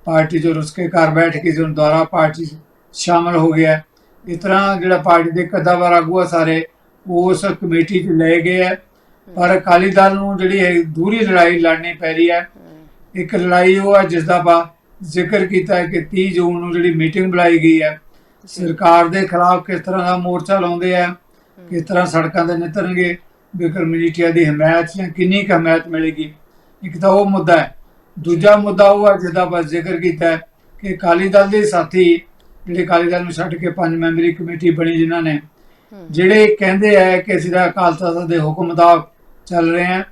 ਪਾਰਟੀ ਚੋਂ ਰੁਸ ਕੇ ਘਰ ਬੈਠ ਕੇ ਜਦੋਂ ਦੁਆਰਾ ਪਾਰਟੀ ਸ਼ਾਮਲ ਹੋ ਗਿਆ ਇਸ ਤਰ੍ਹਾਂ ਜਿਹੜਾ ਪਾਰਟੀ ਦੇ ਕਦਾਵਰ ਆਗੂ ਸਾਰੇ ਉਸ ਕਮੇਟੀ 'ਚ ਲਏ ਗਏ ਹੈ। ਪਰ ਅਕਾਲੀ ਦਲ ਨੂੰ ਜਿਹੜੀ ਹੈ ਦੂਰੀ ਲੜਾਈ ਲੜਨੀ ਪੈ ਰਹੀ ਹੈ ਇੱਕ ਲੜਾਈ ਉਹ ਹੈ ਜਿਸ ਦਾ ਜ਼ਿਕਰ ਕੀਤਾ ਹੈ ਕਿ 30 ਜੂਨ ਨੂੰ ਜਿਹੜੀ ਮੀਟਿੰਗ ਬੁਲਾਈ ਗਈ ਹੈ ਸਰਕਾਰ ਦੇ ਖਿਲਾਫ ਕਿਸ ਤਰ੍ਹਾਂ ਦਾ ਮੋਰਚਾ ਲਾਉਂਦੇ ਆ ਕਿਸ ਤਰ੍ਹਾਂ ਸੜਕਾਂ ਤੇ ਨਿਤਰਨਗੇ ਬਿਕਰਮ ਮਜੀਠੀਆ ਦੀ ਹਮਾਇਤ ਜਾਂ ਕਿੰਨੀ ਕੁ ਹਮਾਇਤ ਮਿਲੇਗੀ? ਇੱਕ ਤਾਂ ਉਹ ਮੁੱਦਾ ਹੈ। ਦੂਜਾ ਮੁੱਦਾ ਉਹ ਹੈ ਜਿਹਦਾ ਬਸ ਜ਼ਿਕਰ ਕੀਤਾ ਹੈ ਕਿ ਅਕਾਲੀ ਦਲ ਦੇ ਸਾਥੀ ਜਿਹੜੇ ਅਕਾਲੀ ਦਲ ਨੂੰ ਛੱਡ ਕੇ ਪੰਜ ਮੈਂਬਰੀ ਕਮੇਟੀ ਬਣੀ ਜਿਨ੍ਹਾਂ ਨੇ ਜਿਹੜੇ ਕਹਿੰਦੇ ਆ ਕਿ ਅਸੀਂ ਤਾਂ ਅਕਾਲ ਤਖਤ ਦੇ ਹੁਕਮ ਮੁਤਾਬਕ ਚੱਲ ਰਹੇ ਹਾਂ।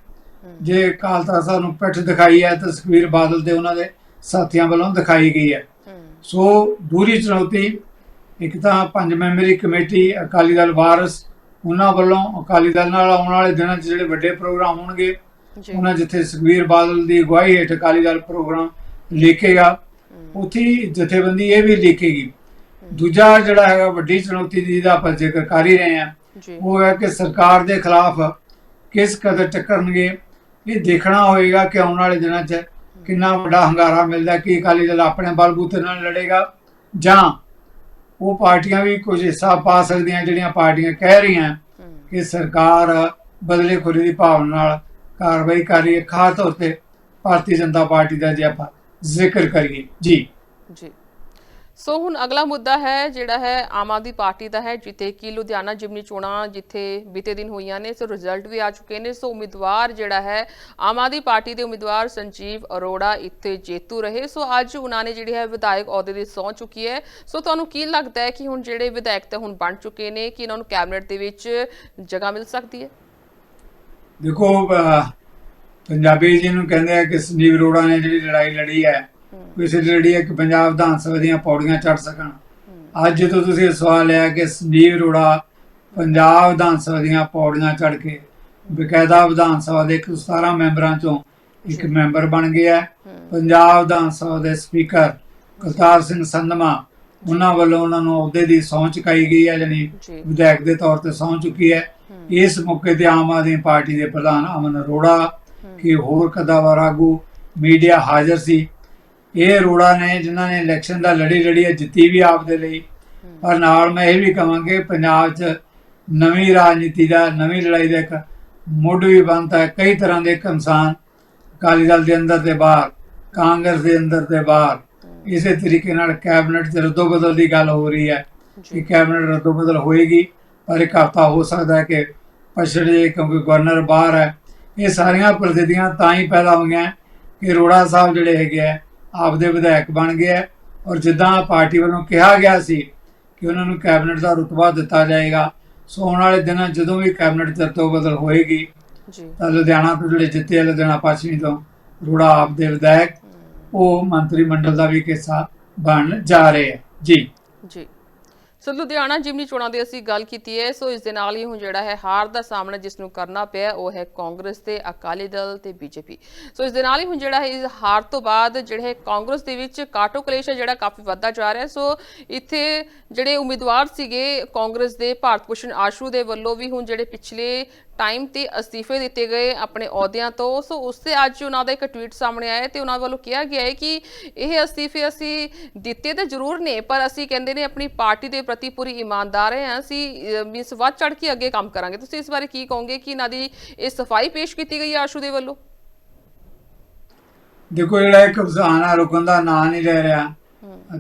ਜੇ ਅਕਾਲ ਤਖਤ ਨੂੰ ਪਿੱਠ ਦਿਖਾਈ ਹੈ ਤਾਂ ਸੁਖਬੀਰ ਬਾਦਲ ਤੇ ਉਹਨਾਂ ਦੇ ਸਾਥੀਆਂ ਵੱਲੋਂ ਦਿਖਾਈ ਗਈ ਹੈ। ਸੋ ਦੂਰੀ ਚੁਣੌਤੀ ਇੱਕ ਤਾਂ ਪੰਜ ਮੈਂਬਰੀ ਕਮੇਟੀ ਅਕਾਲੀ ਦਲ ਵਾਰਸ ਉਹਨਾਂ ਵੱਲੋਂ ਅਕਾਲੀ ਦਲ ਨਾਲ ਆਉਣ ਵਾਲੇ ਦਿਨਾਂ 'ਚ ਜਿਹੜੇ ਵੱਡੇ ਪ੍ਰੋਗਰਾਮ ਹੋਣਗੇ ਉਹਨਾਂ ਜਿੱਥੇ ਸੁਖਬੀਰ ਬਾਦਲ ਦੀ ਅਗਵਾਈ ਹੇਠ ਅਕਾਲੀ ਦਲ ਪ੍ਰੋਗਰਾਮ ਲਿਖੇਗਾ ਉੱਥੇ ਜਥੇਬੰਦੀ ਇਹ ਵੀ ਲਿਖੇਗੀ। ਦੂਜਾ ਜਿਹੜਾ ਹੈਗਾ ਵੱਡੀ ਚੁਣੌਤੀ ਜਿਹਦਾ ਆਪਾਂ ਜ਼ਿਕਰ ਕਰ ਹੀ ਰਹੇ ਹਾਂ ਜੀ। ਉਹ ਹੈ ਕਿ ਸਰਕਾਰ ਦੇ ਖਿਲਾਫ ਕਿਸ ਕਦਰ ਟੱਕਰਨਗੇ ਇਹ ਦੇਖਣਾ ਹੋਏਗਾ ਕਿ ਆਉਣ ਵਾਲੇ ਦਿਨਾਂ 'ਚ ਕਿੰਨਾ ਵੱਡਾ ਹੰਗਾਰਾ ਮਿਲਦਾ, ਕਿ ਅਕਾਲੀ ਦਲ ਆਪਣੇ ਬਲਬੂਤੇ ਨਾਲ ਲੜੇਗਾ? ਜਾਂ ਉਹ ਪਾਰਟੀਆਂ ਵੀ ਕੁਝ ਹਿੱਸਾ ਪਾ ਸਕਦੀਆਂ, ਜਿਹੜੀਆਂ ਪਾਰਟੀਆਂ ਕਹਿ ਰਹੀਆਂ ਕਿ ਸਰਕਾਰ ਬਦਲੇ ਖੋਰੀ ਦੀ ਭਾਵਨਾ ਨਾਲ ਕਾਰਵਾਈ ਕਰ ਰਹੀ ਹੈ, ਖਾਸ ਤੌਰ ਤੇ ਭਾਰਤੀ ਜਨਤਾ ਪਾਰਟੀ ਦਾ ਜੇ ਆਪਾਂ ਜ਼ਿਕਰ ਕਰੀਏ। ਜੀ। ਜੀ। ਸੋ ਹੁਣ ਅਗਲਾ ਮੁੱਦਾ ਹੈ, ਜਿਹੜਾ ਹੈ ਆਮ ਆਦਮੀ ਪਾਰਟੀ ਦਾ ਹੈ, ਜਿੱਥੇ ਕਿ ਲੁਧਿਆਣਾ ਜਿਮਨੀ ਚੋਣਾਂ ਜਿੱਥੇ ਬੀਤੇ ਦਿਨ ਹੋਈਆਂ ਨੇ, ਸੋ ਰਿਜ਼ਲਟ ਵੀ ਆ ਚੁੱਕੇ ਨੇ। ਸੋ ਉਮੀਦਵਾਰ ਜਿਹੜਾ ਹੈ, ਆਮ ਆਦਮੀ ਪਾਰਟੀ ਦੇ ਉਮੀਦਵਾਰ ਸੰਜੀਵ ਅਰੋੜਾ ਇੱਥੇ ਜੇਤੂ ਰਹੇ। ਸੋ ਅੱਜ ਉਹਨਾਂ ਨੇ ਜਿਹੜੀ ਹੈ ਵਿਧਾਇਕ ਅਹੁਦੇ ਦੀ ਸਹੁੰ ਚੁੱਕੀ ਹੈ। ਸੋ ਤੁਹਾਨੂੰ ਕੀ ਲੱਗਦਾ ਹੈ ਕਿ ਹੁਣ ਜਿਹੜੇ ਵਿਧਾਇਕ ਤਾਂ ਹੁਣ ਬਣ ਚੁੱਕੇ ਨੇ, ਕਿ ਇਹਨਾਂ ਨੂੰ ਕੈਬਨਿਟ ਦੇ ਵਿੱਚ ਜਗ੍ਹਾ ਮਿਲ ਸਕਦੀ ਹੈ? ਦੇਖੋ ਪੰਜਾਬੀ ਜੀ ਨੂੰ ਕਹਿੰਦੇ ਆ ਕਿ ਸੰਜੀਵ ਅਰੋੜਾ ਨੇ ਜਿਹੜੀ ਲੜਾਈ ਲੜੀ ਹੈ ਲੜੀ ਹੈ ਕਿ ਪੰਜਾਬ ਵਿਧਾਨ ਸਭਾ ਦੀਆਂ ਪੌੜੀਆਂ ਚੜ ਸਕਣ। ਅੱਜ ਜਦੋਂ ਤੁਸੀਂ ਇਹ ਸਵਾਲ ਲਿਆ ਕਿ ਸੰਜੀਵ ਅਰੋੜਾ ਪੰਜਾਬ ਵਿਧਾਨ ਸਭਾ ਦੀਆਂ ਪੌੜੀਆਂ ਚੜ ਕੇ ਬਕਾਇਦਾ ਵਿਧਾਨ ਸਭਾ ਦੇ 117 ਮੈਂਬਰਾਂ ਚੋਂ ਇੱਕ ਮੈਂਬਰ ਬਣ ਗਿਆ। ਪੰਜਾਬ ਵਿਧਾਨ ਸਭਾ ਦੇ ਸਪੀਕਰ ਕਰਤਾਰ ਸਿੰਘ ਸੰਧਮਾ ਉਹਨਾਂ ਵੱਲੋਂ ਉਹਨਾਂ ਨੂੰ ਅਹੁਦੇ ਦੀ ਸਹੁੰ ਚੁਕਾਈ ਗਈ ਹੈ ਜੀ। ਵਿਧਾਇਕ ਦੇ ਤੌਰ ਤੇ ਸਹੁੰ ਚੁੱਕੀ ਹੈ। ਇਸ ਮੌਕੇ ਤੇ ਆਮ ਆਦਮੀ ਪਾਰਟੀ ਦੇ ਪ੍ਰਧਾਨ ਅਮਨ ਅਰੋੜਾ ਕਿ ਹੋਰ ਕਦਾਵਰ ਆਗੂ ਮੀਡੀਆ ਹਾਜ਼ਰ ਸੀ। ਇਹ ਅਰੋੜਾ ਨੇ ਜਿਨ੍ਹਾਂ ਨੇ ਇਲੈਕਸ਼ਨ ਦਾ ਲੜੀ ਲੜੀ ਹੈ ਜਿੱਤੀ ਵੀ ਆਪ ਦੇ ਲਈ ਪਰ ਨਾਲ ਮੈਂ ਇਹ ਵੀ ਕਹਾਂਗੇ ਪੰਜਾਬ 'ਚ ਨਵੀਂ ਰਾਜਨੀਤੀ ਦਾ ਨਵੀਂ ਲੜਾਈ ਦਾ ਇੱਕ ਮੁੱਢ ਵੀ ਬਣਦਾ ਹੈ। ਕਈ ਤਰ੍ਹਾਂ ਦੇ ਕਮਸਾਨ ਅਕਾਲੀ ਦਲ ਦੇ ਅੰਦਰ ਤੇ ਬਾਹਰ ਕਾਂਗਰਸ ਦੇ ਅੰਦਰ ਤੇ ਬਾਹਰ। ਇਸੇ ਤਰੀਕੇ ਨਾਲ ਕੈਬਨਿਟ 'ਚ ਰੱਦੋ ਬਦਲ ਦੀ ਗੱਲ ਹੋ ਰਹੀ ਹੈ ਕਿ ਕੈਬਨਿਟ ਰੱਦੋ ਬਦਲ ਹੋਏਗੀ। ਪਰ ਇੱਕ ਹਫ਼ਤਾ ਹੋ ਸਕਦਾ ਹੈ ਕਿ ਪਛੜ ਜੇ ਕਿਉਂਕਿ ਗਵਰਨਰ ਬਾਹਰ ਹੈ। ਇਹ ਸਾਰੀਆਂ ਪ੍ਰਤੀਦੀਆਂ ਤਾਂ ਹੀ ਪੈਦਾ ਹੋਈਆਂ ਕਿ ਅਰੋੜਾ ਸਾਹਿਬ ਜਿਹੜੇ ਹੈਗੇ ਆ ਆਪਦੇ ਵਿਧਾਇਕ ਬਣ ਹੈ। ਔਰ ਜਿੱਦਾਂ ਪਾਰਟੀ ਵੱਲੋਂ ਕਿਹਾ ਗਿਆ ਸੀ ਕਿ ਉਹਨਾਂ ਨੂੰ ਕੈਬਨਿਟ ਦਾ ਰੁਤਬਾ ਦਿੱਤਾ ਜਾਏਗਾ ਸੋ ਆਉਣ ਵਾਲੇ ਦਿਨਾਂ ਜਦੋਂ ਵੀ ਕੈਬਨਿਟ ਚ ਰਤੋ ਬਦਲ ਹੋਏਗੀ ਜੀ। ਤਾਂ ਲੁਧਿਆਣਾ ਤੋਂ ਜਿਹੜੇ ਜਿੱਤੇ ਲੁਧਿਆਣਾ ਪੱਛਮੀ ਤੋਂ ਅਰੋੜਾ ਆਪਦੇ ਵਿਧਾਇਕ ਉਹ ਮੰਤਰੀ ਮੰਡਲ ਦਾ ਵੀ ਹਿੱਸਾ ਬਣ ਜਾ ਰਹੇ ਹੈ ਜੀ। ਜੀ। ਸੋ ਲੁਧਿਆਣਾ ਜਿਮਨੀ ਚੋਣਾਂ ਦੀ ਅਸੀਂ ਗੱਲ ਕੀਤੀ ਹੈ। ਸੋ ਇਸ ਦੇ ਨਾਲ ਹੀ ਹੁਣ ਜਿਹੜਾ ਹੈ ਹਾਰ ਦਾ ਸਾਹਮਣਾ ਜਿਸ ਨੂੰ ਕਰਨਾ ਪਿਆ, ਉਹ ਹੈ ਕਾਂਗਰਸ ਤੇ ਅਕਾਲੀ ਦਲ ਤੇ ਬੀਜੇਪੀ। ਸੋ ਇਸ ਦੇ ਨਾਲ ਹੀ ਹੁਣ ਜਿਹੜਾ ਹੈ ਇਸ ਹਾਰ ਤੋਂ ਬਾਅਦ ਜਿਹੜੇ ਕਾਂਗਰਸ ਦੇ ਵਿੱਚ ਕਾਟੋ ਕਲੇਸ਼ ਹੈ ਜਿਹੜਾ ਕਾਫੀ ਵੱਧਦਾ ਜਾ ਰਿਹਾ ਸੋ ਇੱਥੇ ਜਿਹੜੇ ਉਮੀਦਵਾਰ ਸੀਗੇ ਕਾਂਗਰਸ ਦੇ ਭਾਰਤ ਭੂਸ਼ਣ ਆਸ਼ੂ ਦੇ ਵੱਲੋਂ ਵੀ ਹੁਣ ਜਿਹੜੇ ਪਿਛਲੇ ਟਾਈਮ ਤੇ ਅਸਤੀਫੇ ਦਿੱਤੇ ਗਏ ਆਪਣੇ ਅਹੁਦਿਆਂ ਤੋਂ। ਸੋ ਉਸ ਤੇ ਅੱਜ ਉਹਨਾਂ ਦਾ ਇੱਕ ਟਵੀਟ ਸਾਹਮਣੇ ਆਇਆ ਤੇ ਉਹਨਾਂ ਵੱਲੋਂ ਕਿਹਾ ਗਿਆ ਹੈ ਕਿ ਇਹ ਅਸਤੀਫੇ ਅਸੀਂ ਦਿੱਤੇ ਤਾਂ ਜ਼ਰੂਰ ਨੇ ਪਰ ਅਸੀਂ ਕਹਿੰਦੇ ਨੇ ਆਪਣੀ ਪਾਰਟੀ ਦੇ ਪ੍ਰਤੀ ਪੂਰੀ ਇਮਾਨਦਾਰ ਹਾਂ ਅਸੀਂ ਮੀਨਸ ਵੱਧ ਚੜ ਕੇ ਅੱਗੇ ਕੰਮ ਕਰਾਂਗੇ। ਤੁਸੀਂ ਇਸ ਬਾਰੇ ਕੀ ਕਹੋਗੇ ਕਿ ਇਹਨਾਂ ਦੀ ਇਹ ਸਫ਼ਾਈ ਪੇਸ਼ ਕੀਤੀ ਗਈ ਹੈ ਆਸ਼ੂ ਦੇ ਵੱਲੋਂ? ਦੇਖੋ ਜਿਹੜਾ ਇੱਕ ਆ ਰੁਕਣ ਦਾ ਨਾਂ ਨਹੀਂ ਲੈ ਰਿਹਾ।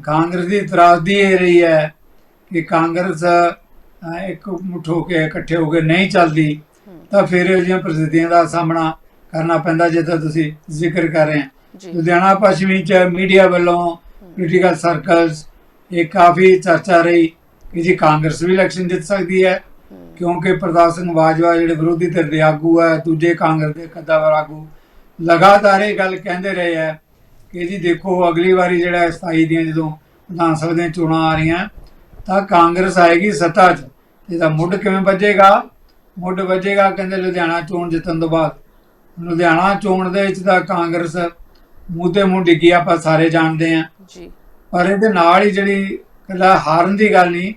ਕਾਂਗਰਸ ਦੀ ਇਤਰਾਜ਼ਦੀ ਇਹ ਰਹੀ ਹੈ ਕਿ ਕਾਂਗਰਸ ਇੱਕ ਮੁੱਠ ਹੋ ਕੇ ਇਕੱਠੇ ਹੋ ਕੇ ਨਹੀਂ ਚੱਲਦੀ। ਤਾਂ ਫਿਰ ਇਹੋ ਜਿਹੀਆਂ ਪ੍ਰਸਥਿਤੀਆਂ ਦਾ ਸਾਹਮਣਾ ਕਰਨਾ ਪੈਂਦਾ ਜਿੱਦਾਂ ਤੁਸੀਂ ਜ਼ਿਕਰ ਕਰ ਰਹੇ ਹੋ। ਲੁਧਿਆਣਾ ਪੱਛਮੀ ਚ ਮੀਡੀਆ ਵੱਲੋਂ ਪੋਲੀਟੀਕਲ ਸਰਕਲਸ ਇਹ ਕਾਫੀ ਚਰਚਾ ਰਹੀ ਕਿ ਜੀ ਕਾਂਗਰਸ ਵੀ ਇਲੈਕਸ਼ਨ ਜਿੱਤ ਸਕਦੀ ਹੈ ਕਿਉਂਕਿ ਪ੍ਰਤਾਪ ਸਿੰਘ ਬਾਜਵਾ ਜਿਹੜੇ ਵਿਰੋਧੀ ਧਿਰ ਦੇ ਆਗੂ ਹੈ ਦੂਜੇ ਕਾਂਗਰਸ ਦੇ ਕਦਾਵਰ ਆਗੂ ਲਗਾਤਾਰ ਇਹ ਗੱਲ ਕਹਿੰਦੇ ਰਹੇ ਹੈ ਕਿ ਜੀ ਦੇਖੋ ਅਗਲੀ ਵਾਰੀ ਜਿਹੜਾ 27 ਦੀਆਂ ਜਦੋਂ ਵਿਧਾਨ ਸਭਾ ਦੀਆਂ ਚੋਣਾਂ ਆ ਰਹੀਆਂ ਤਾਂ ਕਾਂਗਰਸ ਆਏਗੀ ਸੱਤਾ 'ਚ। ਇਹਦਾ ਮੁੱਢ ਕਿਵੇਂ ਵੱਜੇਗਾ? ਮੁੱਢ ਵੱਜੇਗਾ ਕਹਿੰਦੇ ਲੁਧਿਆਣਾ ਚੋਣ ਜਿੱਤਣ ਤੋਂ ਬਾਅਦ। ਲੁਧਿਆਣਾ ਚੋਣ ਦੇ ਵਿੱਚ ਤਾਂ ਕਾਂਗਰਸ ਤੇ ਮੂੰਹ ਡਿੱਗੀ ਆਪਾਂ ਸਾਰੇ ਜਾਣਦੇ ਹਾਂ। ਜੀ। ਪਰ ਇਹਦੇ ਨਾਲ ਹੀ ਜਿਹੜੀ ਕੱਲਾ ਹਾਰਨ ਦੀ ਗੱਲ ਨਹੀਂ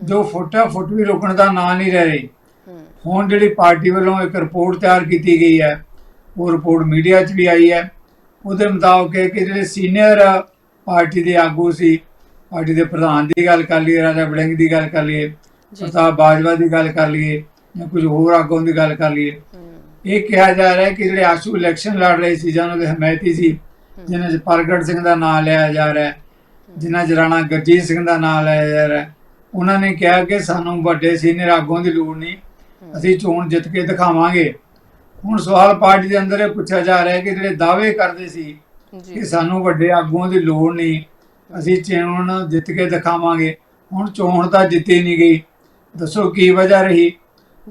ਜੋ ਫੁੱਟਾ ਫੁੱਟ ਵੀ ਰੋਕਣ ਦਾ ਨਾਂ ਨਹੀਂ ਰਹਿ ਰਹੀ। ਹੂੰ। ਹੁਣ ਜਿਹੜੀ ਪਾਰਟੀ ਵੱਲੋਂ ਇੱਕ ਰਿਪੋਰਟ ਤਿਆਰ ਕੀਤੀ ਗਈ ਹੈ ਉਹ ਰਿਪੋਰਟ ਮੀਡੀਆ 'ਚ ਵੀ ਆਈ ਹੈ। ਉਹਦੇ ਮੁਤਾਬਕ ਇਹ ਕਿ ਜਿਹੜੇ ਸੀਨੀਅਰ ਪਾਰਟੀ ਦੇ ਆਗੂ ਸੀ ਪਾਰਟੀ ਦੇ ਪ੍ਰਧਾਨ ਦੀ ਗੱਲ ਕਰ ਲਈਏ ਰਾਜਾ ਵੜਿੰਗ ਦੀ ਗੱਲ ਕਰ ਲਈਏ ਪ੍ਰਤਾਪ ਬਾਜਵਾ ਦੀ ਗੱਲ ਕਰ ਲਈਏ ਜਾਂ ਕੁਝ ਹੋਰ ਆਗੂਆਂ ਦੀ ਗੱਲ ਕਰ ਲਈਏ। ਇਹ ਕਿਹਾ ਜਾ ਰਿਹਾ ਹੈ ਕਿ ਜਿਹੜੇ ਆਸ਼ੂ ਇਲੈਕਸ਼ਨ ਲੜ ਰਹੇ ਸੀ ਜਾਂ ਉਹਨਾਂ ਦੇ ਹਮਾਇਤੀ ਸੀ ਜਿਨ੍ਹਾਂ 'ਚ ਪ੍ਰਗਟ ਸਿੰਘ ਦਾ ਨਾਮ ਲਿਆ ਜਾ ਰਿਹਾ ਜਿਨ੍ਹਾਂ 'ਚ ਰਾਣਾ ਗੁਰਜੀਤ ਸਿੰਘ ਦਾ ਨਾਮ ਲਿਆ ਜਾ ਰਿਹਾ ਉਹਨਾਂ ਨੇ ਕਿਹਾ ਕਿ ਸਾਨੂੰ ਵੱਡੇ ਸੀਨੀਅਰ ਆਗੂਆਂ ਦੀ ਲੋੜ ਨਹੀਂ ਅਸੀਂ ਚੋਣ ਜਿੱਤ ਕੇ ਦਿਖਾਵਾਂਗੇ। ਹੁਣ ਸਵਾਲ ਪਾਰਟੀ ਦੇ ਅੰਦਰ ਇਹ ਪੁੱਛਿਆ ਜਾ ਰਿਹਾ ਹੈ ਕਿ ਜਿਹੜੇ ਦਾਅਵੇ ਕਰਦੇ ਸੀ ਕਿ ਸਾਨੂੰ ਵੱਡੇ ਆਗੂਆਂ ਦੀ ਲੋੜ ਨਹੀਂ ਅਸੀਂ ਚੋਣ ਜਿੱਤ ਕੇ ਦਿਖਾਵਾਂਗੇ। ਹੁਣ ਚੋਣ ਤਾਂ ਜਿੱਤੀ ਨਹੀਂ ਗਈ। ਦੱਸੋ ਕੀ ਵਜ੍ਹਾ ਰਹੀ?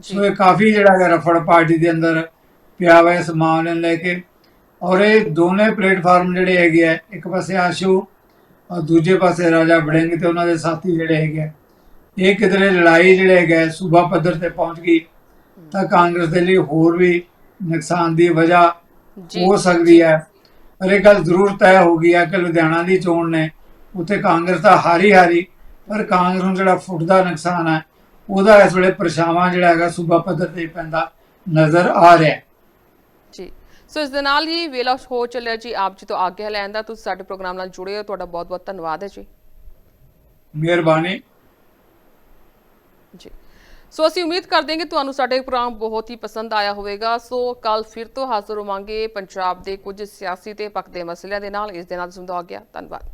ਸੋ ਇਹ ਕਾਫੀ ਜਿਹੜਾ ਹੈਗਾ ਰਫੜ ਪਾਰਟੀ ਦੇ ਅੰਦਰ ਪਿਆ ਹੋਇਆ ਇਸ ਮਾਮਲੇ ਨੂੰ ਲੈ ਕੇ। ਔਰ ਇਹ ਦੋਨੇ ਪਲੇਟਫਾਰਮ ਜਿਹੜੇ ਹੈਗੇ ਆ ਇੱਕ ਪਾਸੇ ਆਸ਼ੂ ਔਰ ਦੂਜੇ ਪਾਸੇ ਰਾਜਾ ਵੜਿੰਗ ਤੇ ਉਹਨਾਂ ਦੇ ਸਾਥੀ ਜਿਹੜੇ ਹੈਗੇ ਆ। ਇਹ ਕਿਧਰੇ ਲੜਾਈ ਜਿਹੜੇ ਹੈਗੇ ਸੂਬਾ ਪੱਧਰ ਤੇ ਪਹੁੰਚ ਗਈ ਤਾਂ ਕਾਂਗਰਸ ਦੇ ਲਈ ਹੋਰ ਵੀ ਨੁਕਸਾਨ ਦੀ ਵਜ੍ਹਾ ਹੋ ਸਕਦੀ ਹੈ। ਪਰ ਇਹ ਗੱਲ ਜ਼ਰੂਰ ਤੈਅ ਹੋ ਗਈ ਹੈ ਕਿ ਲੁਧਿਆਣਾ ਦੀ ਚੋਣ ਨੇ ਉੱਥੇ ਕਾਂਗਰਸ ਦਾ ਹਾਰੀ ਹਾਰੀ ਪਰ ਕਾਂਗਰਸ ਨੂੰ ਜਿਹੜਾ ਫੁੱਟ ਦਾ ਨੁਕਸਾਨ ਹੈ ਉਹਦਾ ਇਸ ਵੇਲੇ ਪਰਛਾਵਾਂ ਜਿਹੜਾ ਹੈਗਾ ਸੂਬਾ ਪੱਧਰ ਤੇ ਪੈਂਦਾ ਨਜ਼ਰ ਆ ਰਿਹਾ ਜੀ। ਸੋ ਇਸ ਦੇ ਨਾਲ ਹੀ ਵੇਲਾ ਹੋ ਚੱਲਿਆ ਜੀ। ਆਪ ਜੀ ਤੋਂ ਆਗਿਆ ਲੈਣ ਦਾ ਤੁਸੀਂ ਸਾਡੇ ਪ੍ਰੋਗਰਾਮ ਨਾਲ ਜੁੜੇ ਹੋ। ਤੁਹਾਡਾ ਬਹੁਤ ਬਹੁਤ ਧੰਨਵਾਦ ਹੈ ਜੀ। ਮਿਹਰਬਾਨੀ। ਜੀ। ਸੋ ਅਸੀਂ ਉਮੀਦ ਕਰਦੇ ਹਾਂ ਕਿ ਤੁਹਾਨੂੰ ਸਾਡੇ ਪ੍ਰੋਗਰਾਮ ਬਹੁਤ ਹੀ ਪਸੰਦ ਆਇਆ ਹੋਵੇਗਾ। ਸੋ ਕੱਲ ਫਿਰ ਤੋਂ ਹਾਜ਼ਰ ਹੋਵਾਂਗੇ ਪੰਜਾਬ ਦੇ ਕੁਝ ਸਿਆਸੀ ਤੇ ਪੱਕਦੇ ਮਸਲਿਆਂ ਦੇ ਨਾਲ। ਇਸ ਦੇ ਨਾਲ ਸੁਣਦਾ ਆ ਧੰਨਵਾਦ।